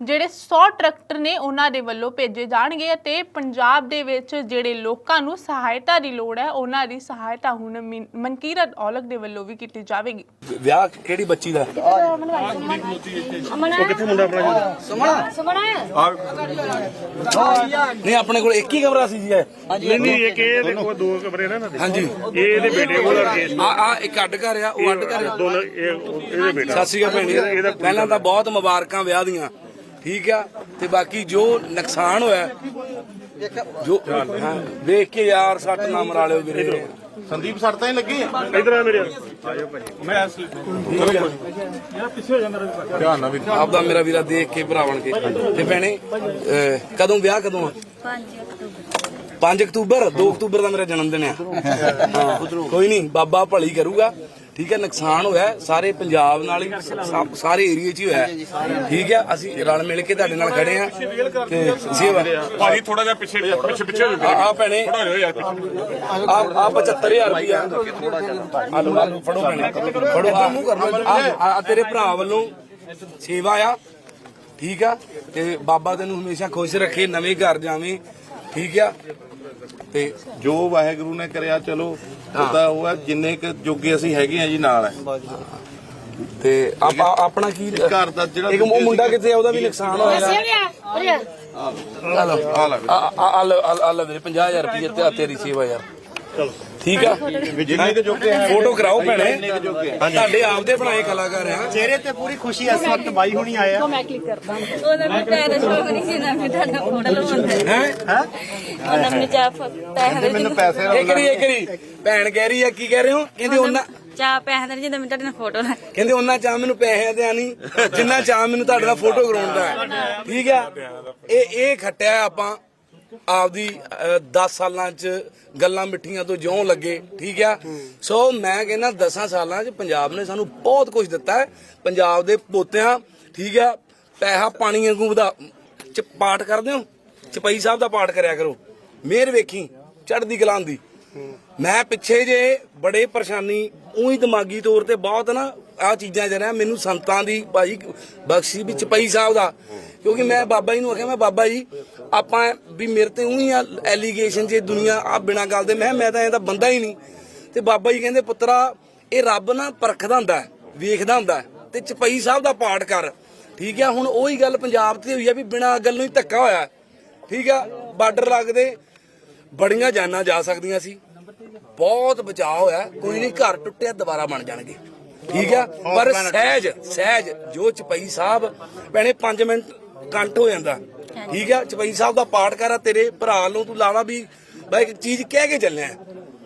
ਜਿਹੜੇ 100 ਟਰੈਕਟਰ ਨੇ ਉਹਨਾਂ ਦੇ ਵੱਲੋਂ ਭੇਜੇ ਜਾਣਗੇ ਅਤੇ ਪੰਜਾਬ ਦੇ ਵਿੱਚ ਜਿਹੜੇ ਲੋਕਾਂ ਨੂੰ ਸਹਾਇਤਾ ਦੀ ਲੋੜ ਹੈ ਉਹਨਾਂ ਦੀ ਸਹਾਇਤਾ ਹੁਣ ਮਨ- ਮਨਕੀਰਤ ਔਲਖ ਦੇ ਵੱਲੋਂ ਵੀ ਕੀਤੀ ਜਾਵੇਗੀ। ਵਿਆਹ ਕਿਹੜੀ ਬੱਚੀ ਦਾ? ਉਹ ਕਿੱਥੇ ਮੁੰਡਾ ਆਪਣਾ ਨਹੀਂ ਆਪਣੇ ਕੋਲ ਇੱਕ ਹੀ ਕਮਰਾ ਸੀ ਜੀ ਇਹ। ਨਹੀਂ ਨਹੀਂ ਇੱਕ ਇਹ ਦੇਖੋ ਦੋ ਕਮਰੇ ਨੇ ਨਾ। ਹਾਂਜੀ। ਇਹ ਇਹਦੇ ਬੇਟੇ ਕੋਲ ਆ ਆ ਆ ਇੱਕ ਅੱਡ ਘਰ ਆ ਉਹ ਅੱਡ ਘਰ ਆ। ਦੋਨੋਂ ਇਹ ਉਹ- ਇਹਦੇ ਬੇਟਾ। ਸਤਿ ਸ਼੍ਰੀ ਅਕਾਲ ਇਹਦਾ- ਭੈਣੀ ਇਹਦਾ ਪਹਿਲਾਂ ਤਾਂ ਬਹੁਤ ਮੁਬਾਰਕਾਂ ਵਿਆਹ ਦੀਆਂ। ਠੀਕ ਆ ਤੇ ਬਾਕੀ ਜੋ ਨੁਕਸਾਨ ਹੋਇਆ ਜੋ ਹਾਂ, ਦੇਖ ਕੇ ਯਾਰ ਸੱਟ ਨਾ ਮਰਾ ਲਿਓ ਵੀਰੇ। ਸੰਦੀਪ ਸੱਟ ਤਾਂ ਹੀ ਲੱਗੀ? ਆ ਇਧਰ ਆ ਮੇਰੇ। ਧਿਆਨ ਨਾਲ ਵੀ ਆਪਦਾ ਮੇਰਾ ਵੀਰਾ ਦੇਖ ਕੇ ਭਰਾ ਬਣ ਕੇ। ਤੇ ਭੈਣੇ ਅਹ, ਕਦੋਂ ਵਿਆਹ ਕਦੋਂ ਆ? 5 ਅਕਤੂਬਰ। 2 ਅਕਤੂਬਰ ਦਾ ਮੇਰਾ ਜਨਮ ਦਿਨ ਆ। ਹਾਂ, ਕੋਈ ਨਹੀਂ ਬਾਬਾ ਭਲੀ ਕਰੂਗਾ। ਠੀਕ ਹੈ ਨੁਕਸਾਨ ਹੋਇਆ ਸਾਰੇ ਪੰਜਾਬ ਨਾਲ ਹੀ ਸਾਰੇ ਏਰੀਏ 'ਚ ਹੀ ਹੋਇਆ। ਠੀਕ ਹੈ ਅਸੀਂ ਰਲ ਮਿਲ ਕੇ ਤੁਹਾਡੇ ਨਾਲ ਖੜੇ ਆ ਤੇ ਸੇਵਾ ਭਾਜੀ ਥੋੜਾ ਜਿਹਾ ਪਿੱਛੇ ਪਿੱਛੇ ਪਿੱਛੇ ਹੋ ਆ ਆ ਭੈਣੇ। ਥੋੜਾ ਜਿਹਾ ਯਾਰ ਪਿੱਛੇ। ਆ ਆ 75000 ਰੁਪਇਆ ਆ ਲਓ, ਆ ਲਓ, ਫੜੋ ਭੈਣੇ। ਫੜੋ ਆ ਆ- ਆ ਤੇਰੇ ਭਰਾ ਵੱਲੋਂ ਸੇਵਾ ਆ। ਠੀਕ ਆ ਤੇ ਬਾਬਾ ਤੈਨੂੰ ਹਮੇਸ਼ਾ ਖੁਸ਼ ਰੱਖੇ ਨਵੇਂ ਘਰ ਜਾਵੇਂ। ਠੀਕ ਆ। ਤੇ ਜੋ ਵਾਹਿਗੁਰੂ ਨੇ ਕਰਿਆ ਚਲੋ ਉਹਦਾ ਉਹ ਹੈ ਜਿੰਨੇ ਕ ਜੋਗੇ ਅਸੀਂ ਹੈਗੇ ਆ ਜੀ ਨਾਲ ਹੈ। ਤੇ ਆਪਾਂ ਆਪਣਾ ਕੀ ਘਰ ਦਾ ਜਿਹੜਾ ਇੱਕ ਉਹ ਮੁੰਡਾ ਕਿੱਥੇ ਆ ਉਹਦਾ ਵੀ ਨੁਕਸਾਨ ਹੋਇਆ। ਆ ਲਓ ਆ ਲੱਗ ਆ ਆ- ਆ ਲਓ, ਆ- ਆ ਲਓ ਵੀਰੇ 50000 ਰੁਪਏ ਤੇ ਆ ਤੇਰੀ ਸੇਵਾ ਯਾਰ। ਠੀਕ ਆ? ਜਿੰਨੇ ਕ ਜੋਗੇ ਹੈ ਫੋਟੋ ਕਰਾਓ ਭੈਣੇ। ਹੈ। ਤੁਹਾਡੇ ਆਪਦੇ ਬਣਾਏ ਕਲਾਕਾਰ ਆ। ਚਿਹਰੇ ਤੇ ਪੂਰੀ ਖੁਸ਼ੀ ਇਸ ਵਕਤ ਬਾਈ ਹੁਣੀ ਆਏ ਆ ਉਹਨਾਂ ਨੂੰ ਪੈਰ ਸ਼ੌਕ ਨਹੀਂ ਸੀ ਨਾ ਵੀ ਤੁਹਾਡਾ ਫੋਟੋ ਲਵਾਉਂਦੇ ਹੈ? ਉਹਨਾਂ ਨੂੰ ਚਾਹ ਪੈਸੇ ਮੈਨੂੰ ਪੈਸੇ ਇਹ ਕਰੀ ਇਹ ਕਰੀ ਭੈਣ ਕਹਿ ਰਹੀ ਆ ਕੀ ਕਹਿ ਰਹੇ ਹੋ? ਕਹਿੰਦੇ ਉਹਨਾਂ ਚਾਹ ਪੈਸੇ ਦੇ ਜਦੋਂ ਮੈਂ ਤੁਹਾਡੇ ਨਾਲ ਫੋਟੋ ਲਾ ਕਹਿੰਦੇ ਉਹਨਾਂ ਚਾਹ ਮੈਨੂੰ ਪੈਸੇ ਦੇ ਨਹੀਂ ਜਿੰਨਾ ਚਾਹ ਮੈਨੂੰ ਤੁਹਾਡੇ ਨਾਲ ਫੋਟੋ ਕਰਾਉਣ ਦਾ ਹੈ। ਠੀਕ ਆ? ਇਹ ਇਹ ਖੱਟਿਆ ਆਪਾਂ। ਆਪਦੀ 10 ਸਾਲਾਂ ਚ ਗੱਲਾਂ ਮਿੱਠੀਆਂ ਤੋਂ ਜਿਉਂ ਲੱਗੇ, ਠੀਕ ਆ? ਸੋ ਮੈਂ ਕਹਿੰਦਾ 10 ਸਾਲਾਂ ਚ ਪੰਜਾਬ ਨੇ ਸਾਨੂੰ ਬਹੁਤ ਕੁਝ ਦਿੱਤਾ ਹੈ। ਪੰਜਾਬ ਦੇ ਪੋਤਿਆਂ, ਠੀਕ ਆ, ਪੈਸਾ ਪਾਣੀ ਵਾਂਗੂ ਵਧਾ, ਚ ਪਾਠ ਕਰਦੇ ਹੋ? ਚਪਈ ਸਾਹਿਬ ਦਾ ਪਾਠ ਕਰਿਆ ਕਰੋ। ਮਿਹਰ ਵੇਖੀ, ਚੜ੍ਹਦੀ ਕਲਾਂ ਦੀ। ਮੈਂ ਪਿੱਛੇ ਜੇ ਬੜੇ ਪਰੇਸ਼ਾਨੀ ਉਹੀ ਦਿਮਾਗੀ ਤੌਰ ਤੇ ਬਹੁਤ ਨਾ ਆ ਚੀਜ਼ਾਂ ਜਰਿਆ ਮੈਨੂੰ ਸੰਤਾਂ ਦੀ ਭਾਈ ਬਖਸ਼ੀ ਵੀ ਚਪਈ ਸਾਹਿਬ ਦਾ। ਕਿਉਂਕਿ ਮੈਂ ਬਾਬਾ ਜੀ ਨੂੰ ਆਖਿਆ ਮੈਂ ਬਾਬਾ ਜੀ ਆਪਾਂ ਵੀ ਮੇਰੇ ਤੇ ਉਹੀ ਆ ਐਲੀਗੇਸ਼ਨ ਜੇ ਦੁਨੀਆ ਆ ਬਿਨਾਂ ਗੱਲ ਦੇ। ਮੈਂ ਕਿਹਾ ਮੈਂ ਤਾਂ ਇਹਦਾ ਬੰਦਾ ਹੀ ਨਹੀਂ। ਤੇ ਬਾਬਾ ਜੀ ਕਹਿੰਦੇ ਪੁੱਤਰਾ ਇਹ ਰੱਬ ਨਾ ਪਰਖਦਾ ਹੁੰਦਾ ਵੇਖਦਾ ਹੁੰਦਾ ਹੈ, ਤੇ ਚਪਈ ਸਾਹਿਬ ਦਾ ਪਾਠ ਕਰ। ਠੀਕ ਆ ਹੁਣ ਉਹੀ ਗੱਲ ਪੰਜਾਬ ਤੇ ਹੋਈ ਆ ਵੀ ਬਿਨਾਂ ਨੂੰ ਹੀ ਧੱਕਾ ਹੋਇਆ। ਠੀਕ ਆ ਬਾਰਡਰ ਲੱਗਦੇ ਬੜੀਆਂ ਜਾਨਾਂ ਜਾ ਸਕਦੀਆਂ ਸੀ। ਬਹੁਤ ਬਚਾਅ ਹੋਇਆ ਕੋਈ ਨਹੀਂ ਘਰ ਟੁੱਟਿਆ ਦੁਬਾਰਾ ਬਣ ਜਾਣਗੇ। ਠੀਕ ਆ? ਪਰ ਸਹਿਜ ਸਹਿਜ ਜੋ ਚਪਈ ਸਾਹਿਬ ਭੈਣੇ 5 ਮਿੰਟ ਕੰਟ ਹੋ ਜਾਂਦਾ। ਠੀਕ ਆ? ਚਪਈ ਸਾਹਿਬ ਦਾ ਪਾਠ ਕਰਾ ਤੇਰੇ ਭਰਾ ਨੂੰ ਤੂੰ ਲਾਵਾ ਵੀ ਬਈ ਇੱਕ ਚੀਜ਼ ਕਹਿ ਕੇ ਚੱਲਿਆ।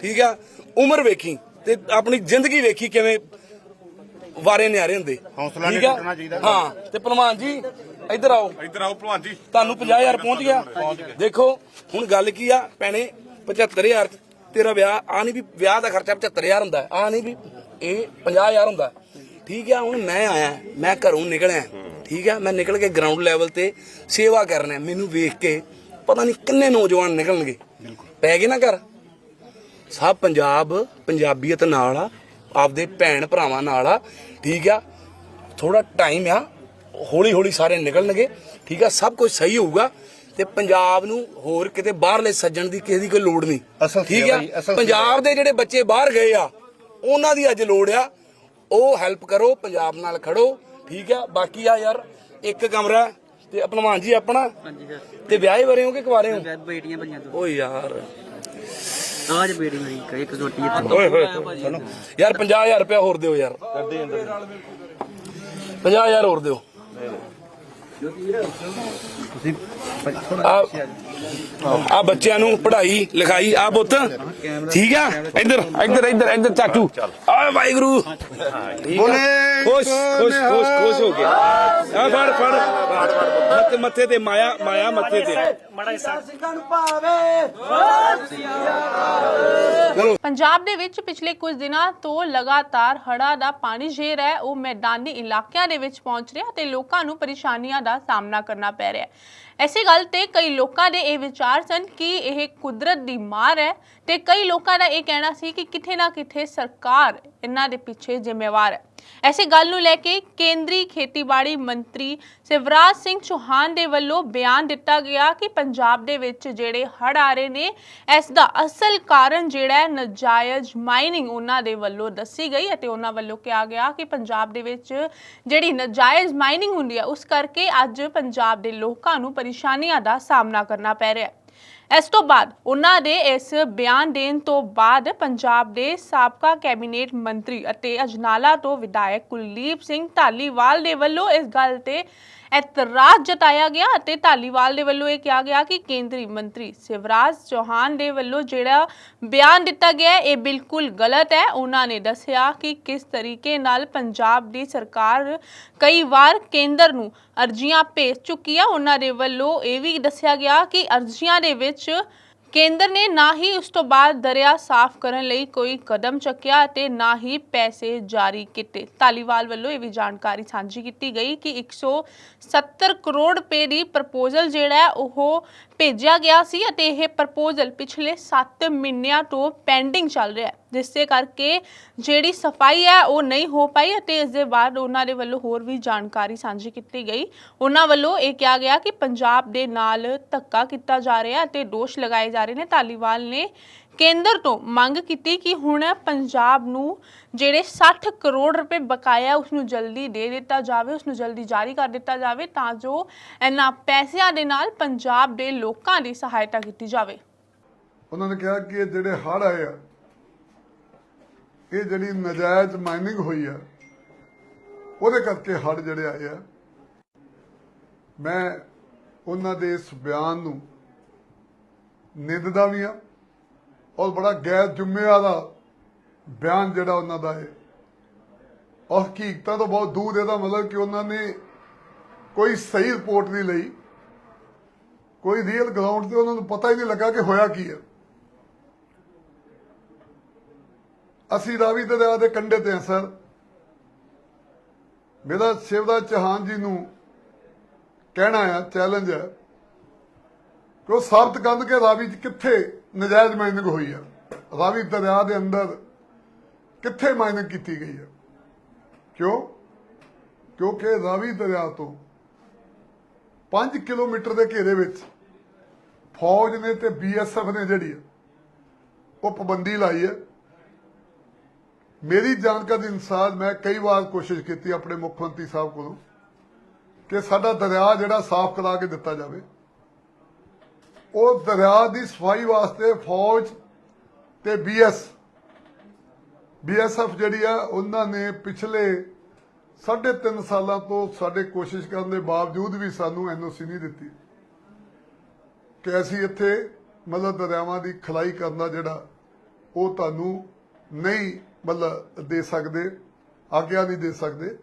ਠੀਕ ਆ? ਉਮਰ ਵੇਖੀ ਤੇ ਆਪਣੀ ਜ਼ਿੰਦਗੀ ਵੇਖੀ ਕਿਵੇਂ ਵਾਰੇ ਨਿਆਰੇ ਹੁੰਦੇ। ਹੌਸਲਾ ਨਹੀਂ? ਟੁੱਟਣਾ ਚਾਹੀਦਾ। ਹਾਂ ਤੇ ਭਲਵਾਨ ਜੀ ਇੱਧਰ ਆਓ। ਇੱਧਰ ਆਓ ਭਲਵਾਨ ਜੀ। ਤੁਹਾਨੂੰ 50000 ਪਹੁੰਚ ਗਿਆ। ਦੇਖੋ ਹੁਣ ਗੱਲ ਕੀ ਆ ਭੈਣੇ 75000 ਚ ਤੇਰਾ ਵਿਆਹ ਆ ਨਹੀਂ ਵੀ ਵਿਆਹ ਦਾ ਖਰਚਾ 75000 ਹੁੰਦਾ ਆ ਨਹੀਂ ਵੀ ਇਹ 50000 ਹੁੰਦਾ। ਠੀਕ ਆ ਹੁਣ ਮੈਂ ਆਇਆ ਮੈਂ ਘਰੋਂ ਨਿਕਲਿਆ। ਠੀਕ ਆ ਮੈਂ ਨਿਕਲ ਕੇ ਗਰਾਊਂਡ ਲੈਵਲ ਤੇ ਸੇਵਾ ਕਰਨਾ ਮੈਨੂੰ ਵੇਖ ਕੇ ਪਤਾ ਨਹੀਂ ਕਿੰਨੇ ਨੌਜਵਾਨ ਨਿਕਲਣਗੇ। ਪੈ ਗਏ ਨਾ ਘਰ। ਸਭ ਪੰਜਾਬ ਪੰਜਾਬੀਅਤ ਨਾਲ ਆ ਆਪਦੇ ਭੈਣ ਭਰਾਵਾਂ ਨਾਲ ਆ। ਠੀਕ ਆ ਥੋੜਾ ਟਾਈਮ ਆ ਹੌਲੀ ਹੌਲੀ ਸਾਰੇ ਨਿਕਲਣਗੇ। ਠੀਕ ਆ ਸਭ ਕੁਝ ਸਹੀ ਹੋਊਗਾ। ਤੇ ਪੰਜਾਬ ਨੂੰ ਹੋਰ ਕਿਤੇ ਬਾਹਰਲੇ ਸੱਜਣ ਦੀ ਕਿਸੇ ਦੀ ਕੋਈ ਲੋੜ ਨਹੀਂ। ਅਸਲ ਠੀਕ ਆ? ਪੰਜਾਬ ਦੇ ਜਿਹੜੇ ਬੱਚੇ ਬਾਹਰ ਗਏ ਆ ਉਹਨਾਂ ਦੀ ਅੱਜ ਲੋੜ ਆ। ਉਹ ਹੈਲਪ ਕਰੋ ਪੰਜਾਬ ਨਾਲ ਖੜੋ। ਠੀਕ ਆ? ਬਾਕੀ ਆ ਯਾਰ ਇੱਕ ਕਮਰਾ ਤੇ ਆਪਣਾ ਜੀ ਆਪਣਾ। ਹਾਂਜੀ ਸਰ। ਤੇ ਵਿਆਹੇ ਵਰੇ ਹੋ ਕਿ ਕੁਆਰੇ ਹੋ? ਬੇਟੀਆਂ ਭਈਆਂ ਤੋਂ ਓ ਯਾਰ। ਆਜ ਬੇਟੀ ਮੇਰੀ ਇੱਕ- ਇੱਕ ਰੋਟੀ ਇੱਥੇ ਓਏ ਹੋਏ। ਸੁਣੋ ਯਾਰ 50000 ਰੁਪਇਆ ਹੋਰ ਦਿਓ ਯਾਰ। 50000 ਹੋਰ ਦਿਓ। ਆ ਬੱਚਿਆਂ ਨੂੰ ਪੜ੍ਹਾਈ ਲਿਖਾਈ ਆ ਪੁੱਤ। ਠੀਕ ਆ? ਇੱਧਰ ਇੱਧਰ ਇੱਧਰ ਇੱਧਰ ਚਾਚੂ। ਆ ਵਾਹਿਗੁਰੂ। ਬੋਲੇ ਖੁਸ਼ ਖੁਸ਼ ਖੁਸ਼ ਖੁਸ਼ ਹੋ ਗਿਆ ਆ ਫੜ ਫੜ। ਮੱਥੇ ਮੱਥੇ ਤੇ ਮਾਇਆ ਮਾਇਆ ਮੱਥੇ ਤੇ। ਪੰਜਾਬ ਦੇ ਵਿੱਚ ਪਿਛਲੇ ਕੁਝ ਦਿਨਾਂ ਤੋਂ ਲਗਾਤਾਰ ਹੜ੍ਹਾਂ ਦਾ ਪਾਣੀ ਜੇਰ ਹੈ। ਉਹ ਮੈਦਾਨੀ ਇਲਾਕਿਆਂ ਦੇ ਵਿੱਚ ਪਹੁੰਚ ਰਿਹਾ ਤੇ ਲੋਕਾਂ ਨੂੰ ਪਰੇਸ਼ਾਨੀਆਂ ਦਾ ਸਾਹਮਣਾ ਕਰਨਾ ਪੈ ਰਿਹਾ ਹੈ। ਐਸੀ ਗੱਲ ਤੇ ਕਈ ਲੋਕਾਂ ਦੇ ਇਹ ਵਿਚਾਰ ਸਨ ਕਿ ਇਹ ਕੁਦਰਤ ਦੀ ਮਾਰ ਹੈ ਤੇ ਕਈ ਲੋਕਾਂ ਦਾ ਇਹ ਕਹਿਣਾ ਸੀ ਕਿ ਕਿਥੇ ਨਾ ਕਿਥੇ ਸਰਕਾਰ ਇਹਨਾਂ ਦੇ ਪਿੱਛੇ ਜ਼ਿੰਮੇਵਾਰ ਹੈ। ਐਸੀ ਗੱਲ ਨੂੰ ਲੈ ਕੇ ਕੇਂਦਰੀ ਖੇਤੀਬਾੜੀ ਮੰਤਰੀ ਸਿਵਰਾਜ ਸਿੰਘ ਚੌਹਾਨ ਦੇ ਵੱਲੋਂ ਬਿਆਨ ਦਿੱਤਾ ਗਿਆ ਕਿ ਪੰਜਾਬ ਦੇ ਵਿੱਚ ਜਿਹੜੇ ਹੜ੍ਹ ਆ ਰਹੇ ਨੇ, ਇਸ ਦਾ ਅਸਲ ਕਾਰਨ ਜਿਹੜਾ ਹੈ, ਨਜਾਇਜ਼ ਮਾਈਨਿੰਗ ਉਹਨਾਂ ਦੇ ਵੱਲੋਂ ਦੱਸੀ ਗਈ ਅਤੇ ਉਹਨਾਂ ਵੱਲੋਂ ਕਿਹਾ ਗਿਆ ਕਿ ਪੰਜਾਬ ਦੇ ਵਿੱਚ ਜਿਹੜੀ ਨਜਾਇਜ਼ ਮਾਈਨਿੰਗ ਹੁੰਦੀ ਹੈ, ਉਸ ਕਰਕੇ ਅੱਜ ਪੰਜਾਬ ਦੇ ਲੋਕਾਂ ਨੂੰ ਪਰੇਸ਼ਾਨੀਆਂ ਦਾ ਸਾਹਮਣਾ ਕਰਨਾ ਪੈ ਰਿਹਾ ਹੈ। ਇਸ ਤੋਂ ਬਾਅਦ ਉਹਨਾਂ ਦੇ ਇਸ ਬਿਆਨ ਦੇਣ ਤੋਂ ਬਾਅਦ ਪੰਜਾਬ ਦੇ ਸਾਬਕਾ ਕੈਬਨਿਟ ਮੰਤਰੀ ਅਤੇ ਅਜਨਾਲਾ ਤੋਂ ਵਿਧਾਇਕ ਕੁਲਦੀਪ ਸਿੰਘ ਢਾਲੀਵਾਲ ਦੇ ਵੱਲੋਂ ਇਸ ਗੱਲ ਤੇ ਇਤਰਾਜ਼ ਜਤਾਇਆ ਗਿਆ ਅਤੇ ਧਾਲੀਵਾਲ ਦੇ ਵੱਲੋਂ ਇਹ ਕਿਹਾ ਗਿਆ ਕਿ ਕੇਂਦਰੀ ਮੰਤਰੀ ਸਿਵਰਾਜ ਚੌਹਾਨ ਦੇ ਵੱਲੋਂ ਜਿਹੜਾ ਬਿਆਨ ਦਿੱਤਾ ਗਿਆ ਇਹ ਬਿਲਕੁਲ ਗਲਤ ਹੈ। ਉਹਨਾਂ ਨੇ ਦੱਸਿਆ ਕਿ ਕਿਸ ਤਰੀਕੇ ਨਾਲ ਪੰਜਾਬ ਦੀ ਸਰਕਾਰ ਕਈ ਵਾਰ ਕੇਂਦਰ ਨੂੰ ਅਰਜ਼ੀਆਂ ਭੇਜ ਚੁੱਕੀ ਹੈ ਉਹਨਾਂ ਦੇ ਵੱਲੋਂ ਇਹ ਵੀ ਦੱਸਿਆ ਗਿਆ ਕਿ ਅਰਜ਼ੀਆਂ ਦੇ ਵਿੱਚ ਕੇਂਦਰ ਨੇ ਨਾ ਹੀ ਉਸ ਤੋਂ ਬਾਅਦ ਦਰਿਆ ਸਾਫ਼ ਕਰਨ ਲਈ ਕੋਈ ਕਦਮ ਚੱਕਿਆ ਅਤੇ ਨਾ ਹੀ ਪੈਸੇ ਜਾਰੀ ਕੀਤੇ। ਧਾਲੀਵਾਲ ਵੱਲੋਂ ਇਹ ਵੀ ਜਾਣਕਾਰੀ ਸਾਂਝੀ ਕੀਤੀ ਗਈ ਕਿ 170 ਕਰੋੜ ਰੁਪਏ ਦੀ ਪ੍ਰਪੋਜ਼ਲ ਜਿਹੜਾ ਹੈ, ਉਹ ਭੇਜਿਆ ਗਿਆ ਸੀ ਅਤੇ ਇਹ ਪ੍ਰਪੋਜ਼ਲ ਪਿਛਲੇ 7 ਮਹੀਨਿਆਂ ਤੋਂ ਪੈਂਡਿੰਗ ਚੱਲ ਰਿਹਾ ਹੈ ਜਿਸ ਕਰਕੇ ਜਿਹੜੀ ਸਫ਼ਾਈ ਹੈ ਉਹ ਨਹੀਂ ਹੋ ਪਾਈ ਅਤੇ ਇਸ ਦੇ ਬਾਅਦ ਉਹਨਾਂ ਦੇ ਵੱਲੋਂ ਹੋਰ ਵੀ ਜਾਣਕਾਰੀ ਸਾਂਝੀ ਕੀਤੀ ਗਈ। ਉਹਨਾਂ ਵੱਲੋਂ ਇਹ ਕਿਹਾ ਗਿਆ ਕਿ ਪੰਜਾਬ ਦੇ ਨਾਲ ਧੱਕਾ ਕੀਤਾ ਜਾ ਰਿਹਾ ਅਤੇ ਦੋਸ਼ ਲਗਾਏ ਜਾ ਰਹੇ ਨੇ। ਧਾਲੀਵਾਲ ਨੇ ਕੇਂਦਰ ਤੋਂ ਮੰਗ ਕੀਤੀ ਕਿ ਹੁਣ ਪੰਜਾਬ ਨੂੰ ਜਿਹੜੇ 60 ਕਰੋੜ ਰੁਪਏ ਬਕਾਇਆ ਉਸ ਨੂੰ ਜਲਦੀ ਦੇ ਦਿੱਤਾ ਜਾਵੇ ਉਸ ਨੂੰ ਜਲਦੀ ਜਾਰੀ ਕਰ ਦਿੱਤਾ ਜਾਵੇ ਤਾਂ ਜੋ ਇਹਨਾਂ ਪੈਸਿਆਂ ਦੇ ਨਾਲ ਪੰਜਾਬ ਦੇ ਲੋਕਾਂ ਦੀ ਸਹਾਇਤਾ ਕੀਤੀ ਜਾਵੇ। ਉਹਨਾਂ ਨੇ ਕਿਹਾ ਕਿ ਇਹ ਜਿਹੜੇ ਹੜ ਆਏ ਆ, ਇਹ ਜਿਹੜੀ ਨਜਾਇਜ਼ ਮਾਈਨਿੰਗ ਹੋਈ ਆ, ਉਹਦੇ ਕਰਕੇ ਹੜ ਜਿਹੜੇ ਆਏ ਆ। ਮੈਂ ਉਹਨਾਂ ਦੇ ਇਸ ਬਿਆਨ ਨੂੰ ਨਿੰਦਦਾ ਵੀ ਆ ਔਰ ਬੜਾ ਗੈਰ ਜ਼ਿੰਮੇਵਾਰ ਬਿਆਨ ਜਿਹੜਾ ਉਹਨਾਂ ਦਾ ਹੈ। ਔਰ ਹਕੀਕਤਾਂ ਤੋਂ ਬਹੁਤ ਦੂਰ ਇਹਦਾ ਮਤਲਬ ਕਿ ਉਹਨਾਂ ਨੇ ਕੋਈ ਸਹੀ ਰਿਪੋਰਟ ਨਹੀਂ ਲਈ। ਕੋਈ ਰੀਅਲ ਗਰਾਊਂਡ ਤੇ ਉਹਨਾਂ ਨੂੰ ਪਤਾ ਹੀ ਨਹੀਂ ਲੱਗਾ ਕਿ ਹੋਇਆ ਕੀ ਹੈ। ਅਸੀਂ ਰਾਵੀ ਦਰਿਆ ਦੇ ਕੰਢੇ ਤੇ ਹਾਂ, ਸਰ। ਮੇਰਾ ਸ਼ਿਵਰਾਜ ਚੌਹਾਨ ਜੀ ਨੂੰ ਕਹਿਣਾ ਆ ਚੈਲੰਜ ਹੈ ਕਿ ਉਹ ਸਾਬਤ ਕਰਨ ਕੇ ਰਾਵੀ ਕਿੱਥੇ ਨਜਾਇਜ਼ ਮਾਈਨਿੰਗ ਹੋਈ ਹੈ ਰਾਵੀ ਦਰਿਆ ਦੇ ਅੰਦਰ ਕਿੱਥੇ ਮਾਈਨਿੰਗ ਕੀਤੀ ਗਈ ਹੈ ਕਿਉਂ? ਕਿਉਂਕਿ ਰਾਵੀ ਦਰਿਆ ਤੋਂ 5 ਕਿਲੋਮੀਟਰ ਦੇ ਘੇਰੇ ਵਿੱਚ ਫੌਜ ਨੇ ਤੇ ਬੀਐਸਐਫ ਨੇ ਜਿਹੜੀ ਉਹ ਪਾਬੰਦੀ ਲਾਈ ਹੈ ਮੇਰੀ ਜਾਣਕਾਰੀ ਅਨੁਸਾਰ ਮੈਂ ਕਈ ਵਾਰ ਕੋਸ਼ਿਸ਼ ਕੀਤੀ ਆਪਣੇ ਮੁੱਖ ਮੰਤਰੀ ਸਾਹਿਬ ਕੋਲੋਂ ਕਿ ਸਾਡਾ ਦਰਿਆ ਜਿਹੜਾ ਸਾਫ਼ ਕਰਾ ਕੇ ਦਿੱਤਾ ਜਾਵੇ। ਉਹ ਦਰਿਆ ਦੀ ਸਫ਼ਾਈ ਵਾਸਤੇ ਫੌਜ ਤੇ ਬੀਐਸ ਬੀਐਸਐਫ ਜਿਹੜੀ ਆ, ਉਹਨਾਂ ਨੇ ਪਿਛਲੇ ਸਾਢੇ ਤਿੰਨ ਸਾਲਾਂ ਤੋਂ ਸਾਡੇ ਕੋਸ਼ਿਸ਼ ਕਰਨ ਦੇ ਬਾਵਜੂਦ ਵੀ ਸਾਨੂੰ ਐਨਓਸੀ ਨਹੀਂ ਦਿੱਤੀ ਕਿ ਅਸੀਂ ਇੱਥੇ ਮਤਲਬ ਦਰਿਆਵਾਂ ਦੀ ਖਲਾਈ ਕਰਨਾ ਜਿਹੜਾ ਉਹ ਤੁਹਾਨੂੰ ਨਹੀਂ ਮਤਲਬ ਦੇ ਸਕਦੇ, ਆਗਿਆ ਨਹੀਂ ਦੇ ਸਕਦੇ।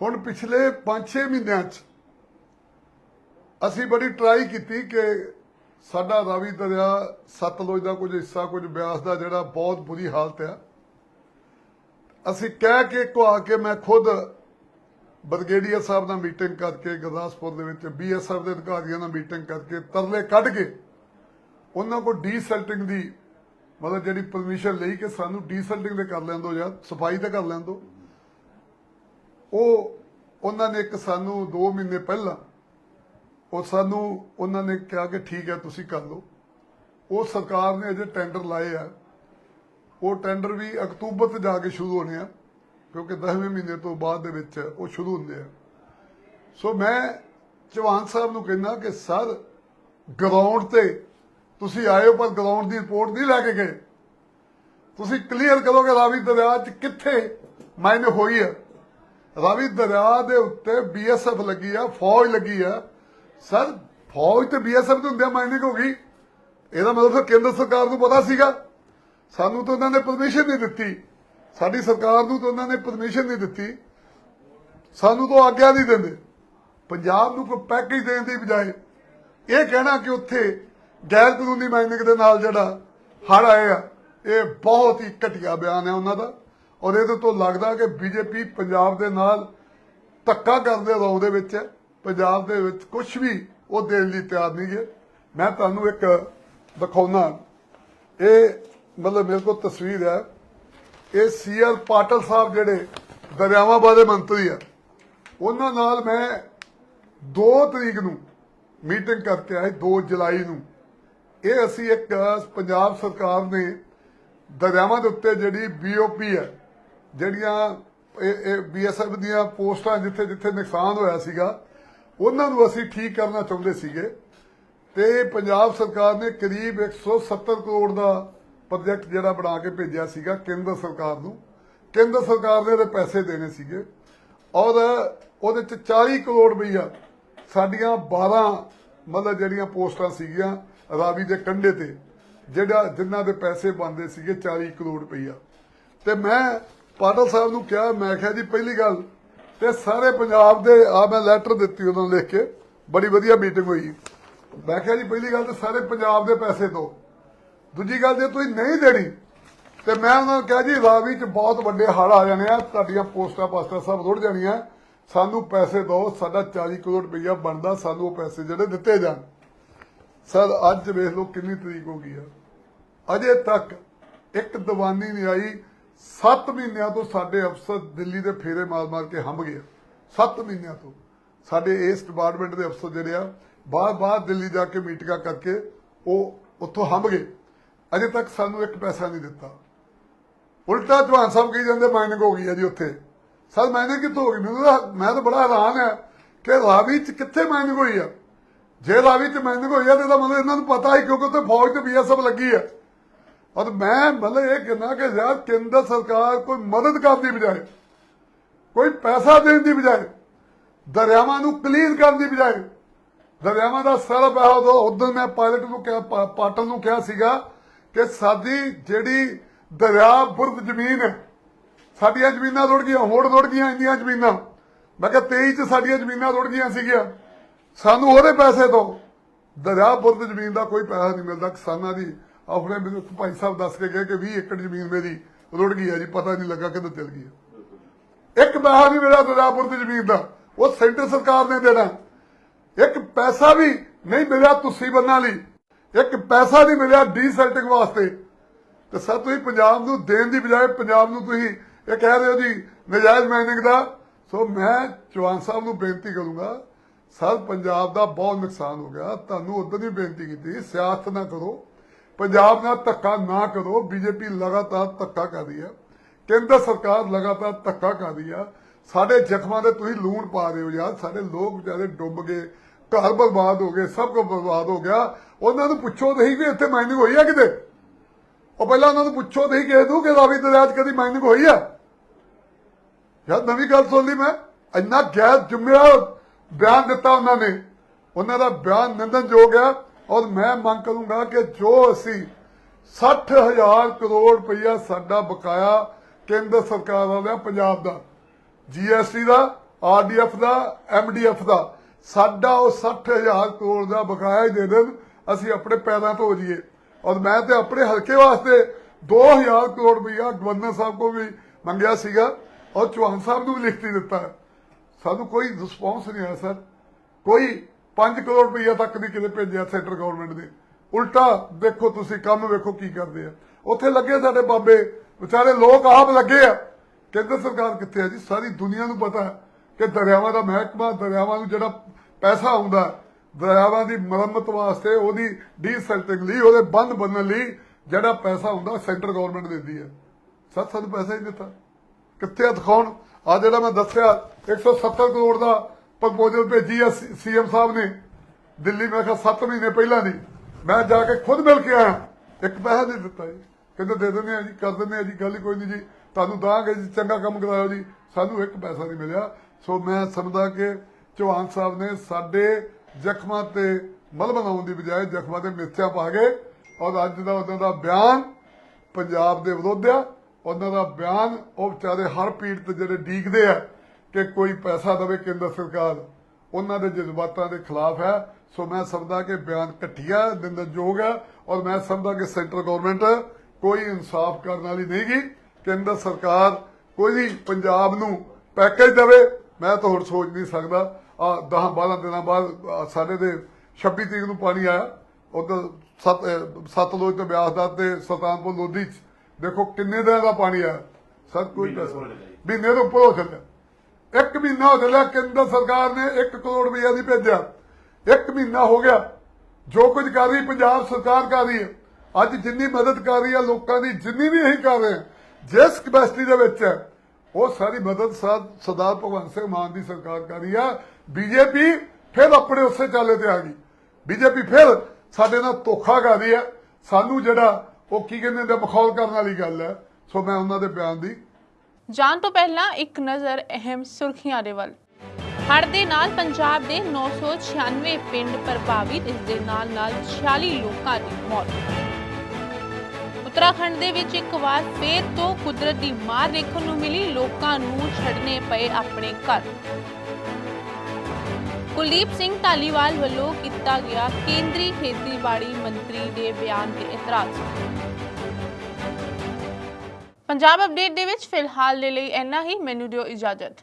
ਹੁਣ ਪਿਛਲੇ 5-6 ਮਹੀਨਿਆਂ 'ਚ ਅਸੀਂ ਬੜੀ ਟਰਾਈ ਕੀਤੀ ਕਿ ਸਾਡਾ ਰਾਵੀ ਦਰਿਆ, ਸਤਲੁਜ ਦਾ ਕੁਝ ਹਿੱਸਾ, ਕੁਝ ਬਿਆਸ ਦਾ ਜਿਹੜਾ ਬਹੁਤ ਬੁਰੀ ਹਾਲਤ ਆ। ਅਸੀਂ ਕਹਿ ਕੇ ਕੋ ਕੇ ਮੈਂ ਖੁਦ ਬਰਗੇਡੀਅਰ ਸਾਹਿਬ ਨਾਲ ਮੀਟਿੰਗ ਕਰਕੇ, ਗੁਰਦਾਸਪੁਰ ਦੇ ਵਿੱਚ ਬੀਐਸਐਫ ਦੇ ਅਧਿਕਾਰੀਆਂ ਨਾਲ ਮੀਟਿੰਗ ਕਰਕੇ ਤਰਲੇ ਕੱਢ ਕੇ ਉਹਨਾਂ ਕੋਲ ਡੀਸੈਲਟਿੰਗ ਦੀ ਮਤਲਬ ਜਿਹੜੀ ਪਰਮਿਸ਼ਨ ਲਈ ਕਿ ਸਾਨੂੰ ਡੀਸੈਲਟਿੰਗ ਤੇ ਕਰ ਲੈਣ ਦਿਓ ਜਾਂ ਸਫ਼ਾਈ ਤਾਂ ਕਰ ਲੈਣ ਦਿਓ। ਉਹ, ਉਹਨਾਂ ਨੇ ਇੱਕ ਸਾਨੂੰ 2 ਮਹੀਨੇ ਪਹਿਲਾਂ ਉਹ ਸਾਨੂੰ ਉਹਨਾਂ ਨੇ ਕਿਹਾ ਕਿ ਠੀਕ ਹੈ, ਤੁਸੀਂ ਕਰ ਲਓ। ਉਹ ਸਰਕਾਰ ਨੇ ਅਜੇ ਟੈਂਡਰ ਲਾਏ ਆ। ਉਹ ਟੈਂਡਰ ਵੀ ਅਕਤੂਬਰ ਤੇ ਜਾ ਕੇ ਸ਼ੁਰੂ ਹੋਣੇ ਆ, ਕਿਉਂਕਿ 10ਵੇਂ ਮਹੀਨੇ ਤੋਂ ਬਾਅਦ ਦੇ ਵਿੱਚ ਉਹ ਸ਼ੁਰੂ ਹੁੰਦੇ ਆ। ਸੋ ਮੈਂ ਚੌਹਾਨ ਸਾਹਿਬ ਨੂੰ ਕਹਿੰਦਾ ਕਿ, ਸਰ ਗਰਾਊਂਡ ਤੇ ਤੁਸੀਂ ਆਏ ਹੋ ਪਰ ਗਰਾਊਂਡ ਦੀ ਰਿਪੋਰਟ ਨਹੀਂ ਲੈ ਕੇ ਗਏ। ਤੁਸੀਂ ਕਲੀਅਰ ਕਰੋ ਕਿ ਰਾਵੀ ਦਰਿਆ 'ਚ ਕਿੱਥੇ ਮਾਇਨੇ ਹੋਈ ਹੈ ਰਾਵੀ ਦਰਿਆ ਦੇ ਉੱਤੇ ਬੀਐਸਐਫ ਲੱਗੀ ਆ, ਫੌਜ ਲੱਗੀ ਆ। ਸਰ, ਫੌਜ ਤੇ ਬੀਐਸਐਫ ਦੇ ਹੁੰਦਿਆਂ ਮਾਈਨਿੰਗ ਹੋ ਗਈ। ਇਹਦਾ ਮਤਲਬ ਫਿਰ ਕੇਂਦਰ ਸਰਕਾਰ ਨੂੰ ਪਤਾ ਸੀਗਾ। ਸਾਨੂੰ ਤਾਂ ਉਹਨਾਂ ਨੇ ਪਰਮਿਸ਼ਨ ਨਹੀਂ ਦਿੱਤੀ। ਸਾਡੀ ਸਰਕਾਰ ਨੂੰ ਤਾਂ ਉਹਨਾਂ ਨੇ ਪਰਮਿਸ਼ਨ ਨਹੀਂ ਦਿੱਤੀ। ਸਾਨੂੰ ਤਾਂ ਆਗਿਆ ਨਹੀਂ ਦਿੰਦੇ। ਪੰਜਾਬ ਨੂੰ ਕੋਈ ਪੈਕੇਜ ਦੇਣ ਦੀ ਬਜਾਏ ਇਹ ਕਹਿਣਾ ਕਿ ਉੱਥੇ ਗੈਰ ਕਾਨੂੰਨੀ ਮਾਈਨਿੰਗ ਦੇ ਨਾਲ ਜਿਹੜਾ ਹੜ ਆਏ ਆ, ਇਹ ਬਹੁਤ ਹੀ ਘਟੀਆ ਬਿਆਨ ਹੈ ਉਹਨਾਂ ਦਾ। ਔਰ ਇਹਦੇ ਤੋਂ ਲੱਗਦਾ ਕਿ ਬੀਜੇਪੀ ਪੰਜਾਬ ਦੇ ਨਾਲ ਧੱਕਾ ਕਰਦੇ ਰੌ ਦੇ ਵਿੱਚ। ਹੈ। ਪੰਜਾਬ ਦੇ ਵਿੱਚ ਕੁਝ ਵੀ ਉਹ ਦੇਣ ਲਈ ਤਿਆਰ ਨਹੀਂ ਹੈ। ਮੈਂ ਤੁਹਾਨੂੰ ਇੱਕ ਦਿਖਾਉਣਾ। ਇਹ ਮਤਲਬ ਮੇਰੇ ਕੋਲ ਤਸਵੀਰ ਹੈ। ਇਹ ਸੀਆਰ ਪਾਟਲ ਸਾਹਿਬ ਜਿਹੜੇ ਦਰਿਆਵਾਂ ਬਾਰੇ ਮੰਤਰੀ ਆ। ਉਹਨਾਂ ਨਾਲ ਮੈਂ 2 ਤਰੀਕ ਨੂੰ ਮੀਟਿੰਗ ਕਰਕੇ ਆਏ 2 ਜੁਲਾਈ ਨੂੰ। ਇਹ ਅਸੀਂ ਇੱਕ ਪੰਜਾਬ ਸਰਕਾਰ ਨੇ ਦਰਿਆਵਾਂ ਦੇ ਉੱਤੇ ਜਿਹੜੀ ਬੀਓਪੀ ਹੈ, ਜਿਹੜੀਆਂ ਇਹ ਇਹ ਬੀਐਸਐਫ ਦੀਆਂ ਪੋਸਟਾਂ ਜਿੱਥੇ ਜਿੱਥੇ ਨੁਕਸਾਨ ਹੋਇਆ ਸੀਗਾ ਉਹਨਾਂ ਨੂੰ ਅਸੀਂ ਠੀਕ ਕਰਨਾ ਚਾਹੁੰਦੇ ਸੀਗੇ ਤੇ ਪੰਜਾਬ ਸਰਕਾਰ ਨੇ ਕਰੀਬ 170 ਕਰੋੜ ਦਾ ਪ੍ਰੋਜੈਕਟ ਜਿਹੜਾ ਬਣਾ ਕੇ ਭੇਜਿਆ ਸੀਗਾ ਕੇਂਦਰ ਸਰਕਾਰ ਨੂੰ। ਕੇਂਦਰ ਸਰਕਾਰ ਨੇ ਇਹਦੇ ਪੈਸੇ ਦੇਣੇ ਸੀਗੇ ਔਰ ਉਹਦੇ ਚ 40 ਕਰੋੜ ਰੁਪਈਆ ਸਾਡੀਆਂ 12 ਮਤਲਬ ਜਿਹੜੀਆਂ ਪੋਸਟਾਂ ਸੀਗੀਆਂ ਰਾਵੀ ਦੇ ਕੰਢੇ ਤੇ, ਜਿਹੜਾ ਜਿਨ੍ਹਾਂ ਦੇ ਪੈਸੇ ਬੰਦੇ ਸੀਗੇ 40 ਕਰੋੜ ਰੁਪਈਆ। ਤੇ ਮੈਂ ਪਾਟਲ ਸਾਹਿਬ ਨੂੰ ਕਿਹਾ, ਮੈਂ ਕਿਹਾ ਜੀ, ਪਹਿਲੀ ਗੱਲ ਤੇ ਸਾਰੇ ਪੰਜਾਬ ਦੇ ਆ ਮੈਂ ਲੈਟਰ ਦਿੱਤੀ ਉਹਨਾਂ ਨੂੰ ਲਿਖ ਕੇ, ਬੜੀ ਵਧੀਆ ਮੀਟਿੰਗ ਹੋਈ। ਮੈਂ ਕਿਹਾ ਜੀ, ਪਹਿਲੀ ਗੱਲ ਤੇ ਸਾਰੇ ਪੰਜਾਬ ਦੇ ਪੈਸੇ ਦੋ। ਦੂਜੀ ਗੱਲ, ਜੇ ਤੁਸੀਂ ਨਹੀਂ ਦੇਣੀ, ਤੇ ਮੈਂ ਉਹਨਾਂ ਨੂੰ ਕਿਹਾ ਜੀ ਰਾਵੀ 'ਚ ਬਹੁਤ ਵੱਡੇ ਹੜ ਆ ਜਾਣੇ ਆ, ਤੁਹਾਡੀਆਂ ਪੋਸਟਾਂ ਪਾਸਟਾਂ ਸਭ ਰੁੜ ਜਾਣੀਆਂ। ਸਾਨੂੰ ਪੈਸੇ ਦਿਓ ਸਾਡਾ 40 ਕਰੋੜ ਰੁਪਈਆ ਬਣਦਾ, ਸਾਨੂੰ ਉਹ ਪੈਸੇ ਜਿਹੜੇ ਦਿੱਤੇ ਜਾਣ। ਸਰ, ਅੱਜ ਵੇਖ ਲਓ ਕਿੰਨੀ ਤਰੀਕ ਹੋ ਗਈ ਆ। ਅਜੇ ਤੱਕ ਇੱਕ ਦੀਵਾਨੀ ਨਹੀਂ ਆਈ 7 ਮਹੀਨਿਆਂ ਤੋਂ ਸਾਡੇ ਅਫਸਰ ਦਿੱਲੀ ਦੇ ਫੇਰੇ ਮਾਰ-ਮਾਰ ਕੇ ਹੰਭ ਗਏ 7 ਮਹੀਨਿਆਂ ਤੋਂ। ਸਾਡੇ ਇਸ ਡਿਪਾਰਟਮੈਂਟ ਦੇ ਅਫਸਰ ਜਿਹੜੇ ਆ ਬਾਹਰ ਬਾਹਰ ਦਿੱਲੀ ਜਾ ਕੇ ਮੀਟਿੰਗਾਂ ਕਰਕੇ ਉਹ ਉੱਥੋਂ ਹੰਭ ਗਏ। ਅਜੇ ਤੱਕ ਸਾਨੂੰ ਇੱਕ ਪੈਸਾ ਨਹੀਂ ਦਿੱਤਾ। ਉਲਟਾ ਜਵਾਨ ਸਾਹਿਬ ਕਹੀ ਜਾਂਦੇ, ਮਾਈਨਿੰਗ ਹੋ ਗਈ ਹੈ ਜੀ ਉੱਥੇ। ਸਰ, ਮਾਈਨਿੰਗ ਕਿੱਥੋਂ ਹੋ ਗਈ? ਮੈਨੂੰ ਤਾਂ ਮੈਂ ਤਾਂ ਬੜਾ ਹੈਰਾਨ ਹੈ ਕਿ ਰਾਵੀ ਚ ਕਿੱਥੇ ਮਾਈਨਿੰਗ ਹੋਈ ਆ। ਜੇ ਰਾਵੀ ਚ ਮਾਈਨਿੰਗ ਹੋਈ ਆ, ਤੇ ਇਹਦਾ ਮਤਲਬ ਇਹਨਾਂ ਨੂੰ ਪਤਾ ਹੀ, ਕਿਉਂਕਿ ਉੱਥੇ ਫੌਜ ਤੇ ਬੀਐਸਐਫ ਲੱਗੀ ਆ। ਔਰ ਮੈਂ ਮਤਲਬ ਇਹ ਕਹਿੰਦਾ ਕਿ ਯਾਰ ਕੇਂਦਰ ਸਰਕਾਰ ਕੋਈ ਮਦਦ ਕਰਨ ਦੀ ਬਜਾਏ, ਕੋਈ ਪੈਸਾ ਦੇਣ ਦੀ ਬਜਾਏ, ਦਰਿਆਵਾਂ ਨੂੰ ਕਲੀਨ ਕਰਨ ਦੀ ਬਜਾਏ, ਦਰਿਆਵਾਂ ਦਾ ਸਾਰਾ ਪੈਸਾ ਉਦੋਂ ਮੈਂ ਪਾਇਲਟ ਨੂੰ ਕਿਹਾ ਪਾਟਲ ਨੂੰ ਕਿਹਾ ਸੀਗਾ ਕਿ ਸਾਡੀ ਜਿਹੜੀ ਦਰਿਆ ਬੁਰਦ ਜ਼ਮੀਨ ਹੈ, ਸਾਡੀਆਂ ਜ਼ਮੀਨਾਂ ਰੁੜ ਗਈਆਂ, ਹੋਰ ਰੁੜ ਗਈਆਂ ਇੰਨੀਆਂ ਜ਼ਮੀਨਾਂ। ਮੈਂ ਕਿਹਾ 23 ਚ ਸਾਡੀਆਂ ਜ਼ਮੀਨਾਂ ਰੁੜ ਗਈਆਂ ਸੀਗੀਆਂ। ਸਾਨੂੰ ਉਹਦੇ ਪੈਸੇ ਦੋ ਦਰਿਆ ਬੁਰਦ ਜ਼ਮੀਨ ਦਾ ਕੋਈ ਪੈਸਾ ਨਹੀਂ ਮਿਲਦਾ ਕਿਸਾਨਾਂ ਦੀ। ਆਪਣੇ ਮੈਨੂੰ ਭਾਈ ਸਾਹਿਬ ਦੱਸ ਕੇ ਗਏ ਕਿ 20 ਏਕੜ ਜ਼ਮੀਨ ਮੇਰੀ ਰੁੜ ਗਈ ਹੈ ਜੀ, ਪਤਾ ਨਹੀਂ ਲੱਗਾ ਕਿੱਧਰ ਚਲ ਗਈ ਹੈ। ਇੱਕ ਪੈਸਾ ਨਹੀਂ ਮਿਲਿਆ ਦਰਿਆਪੁਰ ਦੀ ਜ਼ਮੀਨ ਦਾ, ਉਹ ਸੈਂਟਰ ਸਰਕਾਰ ਨੇ ਦੇਣਾ। ਇੱਕ ਪੈਸਾ ਵੀ ਨਹੀਂ ਮਿਲਿਆ ਤੁਸੀਂ ਬੰਨਾਂ ਲਈ। ਇੱਕ ਪੈਸਾ ਨਹੀਂ ਮਿਲਿਆ ਡੀਸੈਲਟਿੰਗ ਵਾਸਤੇ। ਤੇ ਸਰ, ਤੁਸੀਂ ਪੰਜਾਬ ਨੂੰ ਦੇਣ ਦੀ ਬਜਾਏ ਪੰਜਾਬ ਨੂੰ ਤੁਸੀਂ ਇਹ ਕਹਿ ਰਹੇ ਹੋ ਜੀ, ਨਜਾਇਜ਼ ਮਾਈਨਿੰਗ ਦਾ। ਸੋ ਮੈਂ ਚੌਹਾਨ ਸਾਹਿਬ ਨੂੰ ਬੇਨਤੀ ਕਰੂੰਗਾ, ਸਰ, ਪੰਜਾਬ ਦਾ ਬਹੁਤ ਨੁਕਸਾਨ ਹੋ ਗਿਆ। ਤੁਹਾਨੂੰ ਉਦੋਂ ਹੀ ਬੇਨਤੀ ਕੀਤੀ, ਸਿਆਸਤ ਨਾ ਕਰੋ। ਪੰਜਾਬ ਨਾਲ ਧੱਕਾ ਨਾ ਕਰੋ, ਬੀਜੇਪੀ ਲਗਾਤਾਰ ਧੱਕਾ ਕਰ ਰਹੀ ਹੈ। ਕੇਂਦਰ ਸਰਕਾਰ ਲਗਾਤਾਰ ਧੱਕਾ ਕਰ ਰਹੀ ਆ ਸਾਡੇ ਜ਼ਖਮਾਂ ਤੇ ਤੁਸੀਂ ਲੂਣ ਪਾ ਰਹੇ ਹੋ ਯਾਰ, ਸਾਡੇ ਲੋਕ ਵਿਚਾਰੇ ਡੁੱਬ ਗਏ, ਘਰ ਬਰਬਾਦ ਹੋ ਗਏ, ਸਭ ਕੁਝ ਬਰਬਾਦ ਹੋ ਗਿਆ। ਉਹਨਾਂ ਨੂੰ ਪੁੱਛੋ ਨਹੀਂ ਕਿ ਇੱਥੇ ਮਾਈਨਿੰਗ ਹੋਈ ਆ ਕਿਤੇ? ਉਹ ਪਹਿਲਾਂ ਉਹਨਾਂ ਨੂੰ ਪੁੱਛੋ ਨਹੀਂ ਕਿ ਦੂ ਕਿ ਰਾਵੀ ਦਰਿਆ 'ਚ ਕਦੀ ਮਾਈਨਿੰਗ ਹੋਈ ਆ ਯਾਰ ਨਵੀਂ ਗੱਲ ਸੁਣ ਲਈ ਮੈਂ। ਇੰਨਾ ਗੈਰ ਜ਼ਿੰਮੇਵਾਰ ਬਿਆਨ ਦਿੱਤਾ ਉਹਨਾਂ ਨੇ। ਉਹਨਾਂ ਦਾ ਬਿਆਨ ਨਿੰਦਨਯੋਗ ਹੈ। ਔਰ ਮੈਂ ਮੰਗ ਕਰੂੰਗਾ ਕਿ ਜੋ ਅਸੀਂ 60000 ਕਰੋੜ ਰੁਪਈਆ ਸਾਡਾ ਬਕਾਇਆ ਕੇਂਦਰ ਸਰਕਾਰ ਦਾ ਲਿਆ ਪੰਜਾਬ ਦਾ ਜੀਐਸਟੀ ਦਾ ਆਰਡੀਐਫ ਦਾ ਐਮਡੀਐਫ ਦਾ, ਸਾਡਾ ਉਹ 60000 ਕਰੋੜ ਦਾ ਬਕਾਇਆ ਹੀ ਦੇ ਦੇਣ, ਅਸੀਂ ਆਪਣੇ ਪੈਰਾਂ ਤੋਂ ਹੋ ਜਾਈਏ ਔਰ ਮੈਂ ਤੇ ਆਪਣੇ ਹਲਕੇ ਵਾਸਤੇ 2000 ਕਰੋੜ ਰੁਪਈਆ ਗਵਰਨਰ ਸਾਹਿਬ ਕੋ ਵੀ ਮੰਗਿਆ ਸੀਗਾ ਔਰ ਚੌਹਾਨ ਸਾਹਿਬ ਨੂੰ ਵੀ ਲਿਖਤੀ ਦਿੱਤਾ। ਸਾਨੂੰ ਕੋਈ ਰਿਸਪੌਂਸ ਨਹੀਂ ਆਇਆ, ਸਰ। ਕੋਈ 5 ਕਰੋੜ ਰੁਪਈਆ ਤੱਕ ਨਹੀਂ ਕਿਤੇ ਭੇਜਿਆ ਸੈਂਟਰ ਗਵਰਨਮੈਂਟ ਦੇ। ਉਲਟਾ ਦੇਖੋ ਤੁਸੀਂ ਕੰਮ ਵੇਖੋ ਕੀ ਕਰਦੇ ਆ। ਉੱਥੇ ਲੱਗੇ ਸਾਡੇ ਬਾਬੇ, ਵਿਚਾਰੇ ਲੋਕ ਆਪ ਲੱਗੇ ਆ। ਕੇਂਦਰ ਸਰਕਾਰ ਕਿੱਥੇ ਹੈ ਜੀ? ਸਾਰੀ ਦੁਨੀਆ ਨੂੰ ਪਤਾ ਕਿ ਦਰਿਆਵਾਂ ਦਾ ਮਹਿਕਮਾ, ਦਰਿਆਵਾਂ ਨੂੰ ਜਿਹੜਾ ਪੈਸਾ ਆਉਂਦਾ, ਦਰਿਆਵਾਂ ਦੀ ਮੁਰੰਮਤ ਵਾਸਤੇ ਉਹਦੀ ਡੀਸੈਲਟਿੰਗ ਲਈ, ਉਹਦੇ ਬੰਦ ਬੰਨਣ ਲਈ ਜਿਹੜਾ ਪੈਸਾ ਆਉਂਦਾ ਸੈਂਟਰ ਗਵਰਨਮੈਂਟ ਦਿੰਦੀ ਹੈ। ਸਰ, ਸਾਨੂੰ ਪੈਸਾ ਹੀ ਨਹੀਂ ਦਿੱਤਾ। ਕਿੱਥੇ ਆ ਦਿਖਾਉਣ? ਆ ਜਿਹੜਾ ਮੈਂ ਦੱਸਿਆ 170 ਕਰੋੜ ਦਾ ਪ੍ਰਪੋਜ਼ਲ ਭੇਜੀ ਆ ਸੀਐਮ ਸਾਹਿਬ ਨੇ। ਦਿੱਲੀ ਮੈਂ ਕਿਹਾ 7 ਮਹੀਨੇ ਪਹਿਲਾਂ ਦੀ। ਮੈਂ ਜਾ ਕੇ ਖੁਦ ਮਿਲ ਕੇ ਆਇਆ। ਇੱਕ ਪੈਸਾ ਨਹੀਂ ਦਿੱਤਾ ਜੀ। ਕਹਿੰਦੇ ਦੇ ਦਿੰਦੇ ਆ ਜੀ, ਕਰ ਦਿੰਦੇ ਆ ਜੀ, ਗੱਲ ਕੋਈ ਨਹੀਂ ਜੀ। ਤੁਹਾਨੂੰ ਦਾਂਗੇ ਜੀ, ਚੰਗਾ ਕੰਮ ਕਰਾਇਓ ਜੀ। ਸਾਨੂੰ ਇੱਕ ਪੈਸਾ ਨਹੀਂ ਮਿਲਿਆ। ਸੋ ਮੈਂ ਸਮਝਦਾ ਕਿ ਚੌਹਾਨ ਸਾਹਿਬ ਨੇ ਸਾਡੇ ਜ਼ਖਮਾਂ ਤੇ ਮਲ ਲਾਉਣ ਦੀ ਬਜਾਏ ਜ਼ਖਮਾਂ ਤੇ ਮਿਰਚਾਂ ਪਾ ਗਏ ਔਰ ਅੱਜ ਦਾ ਉਹਨਾਂ ਦਾ ਬਿਆਨ ਪੰਜਾਬ ਦੇ ਵਿਰੁੱਧ ਆ ਉਹਨਾਂ ਦਾ ਬਿਆਨ ਉਹ ਵਿਚਾਰੇ ਹਰ ਪੀੜਤ ਜਿਹੜੇ ਡੀਕਦੇ ਆ ਕਿ ਕੋਈ ਪੈਸਾ ਦੇਵੇ ਕੇਂਦਰ ਸਰਕਾਰ ਉਹਨਾਂ ਦੇ ਜਜ਼ਬਾਤਾਂ ਦੇ ਖਿਲਾਫ ਹੈ। ਸੋ ਮੈਂ ਸਮਝਦਾ ਕਿ ਬਿਆਨ ਘਟੀਆ ਨਿੰਦਣਯੋਗ ਹੈ ਔਰ ਮੈਂ ਸਮਝਦਾ ਕਿ ਸੈਂਟਰ ਗਵਰਨਮੈਂਟ ਕੋਈ ਇਨਸਾਫ ਕਰਨ ਵਾਲੀ ਨਹੀਂ ਗੀ। ਕੇਂਦਰ ਸਰਕਾਰ ਕੋਈ ਵੀ ਪੰਜਾਬ ਨੂੰ ਪੈਕੇਜ ਦੇਵੇ ਮੈਂ ਤਾਂ ਹੁਣ ਸੋਚ ਨਹੀਂ ਸਕਦਾ। ਆ 10 12 ਦਿਨਾਂ ਬਾਅਦ ਸਾਡੇ ਦੇ 26 ਤਰੀਕ ਨੂੰ ਪਾਣੀ ਆਇਆ। ਉਧਰ ਸਤ ਸਤਲੁਜ ਤੇ ਬਿਆਸ ਦਾ ਤੇ ਸੁਲਤਾਨਪੁਰ ਲੋਧੀ ਚ। ਦੇਖੋ ਕਿੰਨੇ ਦਿਨਾਂ ਦਾ ਪਾਣੀ ਆਇਆ। ਸਰ ਕੋਈ ਪੈਸਾ ਮਹੀਨੇ ਤੋਂ ਉੱਪਰ ਹੋ ਚੱਲਿਆ ਇੱਕ ਮਹੀਨਾ ਹੋ ਚੱਲਿਆ ਕੇਂਦਰ ਸਰਕਾਰ ਨੇ 1 ਕਰੋੜ ਰੁਪਇਆ ਨਹੀਂ ਭੇਜਿਆ। ਇੱਕ ਮਹੀਨਾ ਹੋ ਗਿਆ। ਜੋ ਕੁਝ ਕਰ ਰਹੀ, ਪੰਜਾਬ ਸਰਕਾਰ ਕਰ ਰਹੀ ਹੈ। ਅੱਜ ਜਿੰਨੀ ਮਦਦ ਕਰ ਰਹੀ ਹੈ, ਲੋਕਾਂ ਦੀ ਜਿੰਨੀ ਵੀ ਅਸੀਂ ਕਰ ਰਹੇ ਜਿਸ ਕਪੈਸਿਟੀ ਦੇ ਵਿੱਚ ਹੈ, ਉਹ ਸਾਰੀ ਮਦਦ ਸਰਦਾਰ ਭਗਵੰਤ ਸਿੰਘ ਮਾਨ ਦੀ ਸਰਕਾਰ ਕਰ ਰਹੀ ਆ ਬੀਜੇਪੀ ਫਿਰ ਆਪਣੇ ਉਸੇ ਚਾਲੇ ਤੇ ਆ ਗਈ। ਬੀਜੇਪੀ ਫਿਰ ਸਾਡੇ ਨਾਲ ਧੋਖਾ ਕਰ ਰਹੀ ਹੈ। ਸਾਨੂੰ ਜਿਹੜਾ ਉਹ ਕੀ ਕਹਿੰਦੇ ਨੇ ਮਖੌਲ ਕਰਨ ਵਾਲੀ ਗੱਲ ਹੈ। ਸੋ ਮੈਂ ਉਹਨਾਂ ਦੇ ਬਿਆਨ ਦੀ ਜਾਣ ਤੋਂ ਪਹਿਲਾਂ ਇੱਕ ਨਜ਼ਰ ਅਹਿਮ ਸੁਰਖੀਆਂ ਦੇ ਵੱਲ। ਹੜ੍ਹ ਦੇ ਨਾਲ ਪੰਜਾਬ ਦੇ 996 ਪਿੰਡ ਪ੍ਰਭਾਵਿਤ, ਇਸ ਦੇ ਨਾਲ ਨਾਲ 46 ਲੋਕਾਂ ਦੀ ਮੌਤ। ਉੱਤਰਾਖੰਡ ਦੇ ਵਿੱਚ ਇੱਕ ਵਾਰ ਫੇਰ ਤੋਂ ਕੁਦਰਤ ਦੀ ਮਾਰ ਦੇਖਣ ਨੂੰ ਮਿਲੀ, ਲੋਕਾਂ ਨੂੰ ਛੱਡਨੇ ਪਏ ਆਪਣੇ ਘਰ। ਕੁਲਦੀਪ ਸਿੰਘ ਢਾਲੀਵਾਲ ਵੱਲੋਂ ਕੀਤਾ ਗਿਆ ਕੇਂਦਰੀ ਖੇਤੀਬਾੜੀ ਮੰਤਰੀ ਦੇ ਬਿਆਨ ਤੇ ਇਤਰਾਜ਼। ਪੰਜਾਬ ਅਪਡੇਟ ਦੇ ਵਿੱਚ ਫਿਲਹਾਲ ਦੇ ਲਈ ਇੰਨਾ ਹੀ। ਮੈਨੂੰ ਦਿਓ ਇਜਾਜ਼ਤ।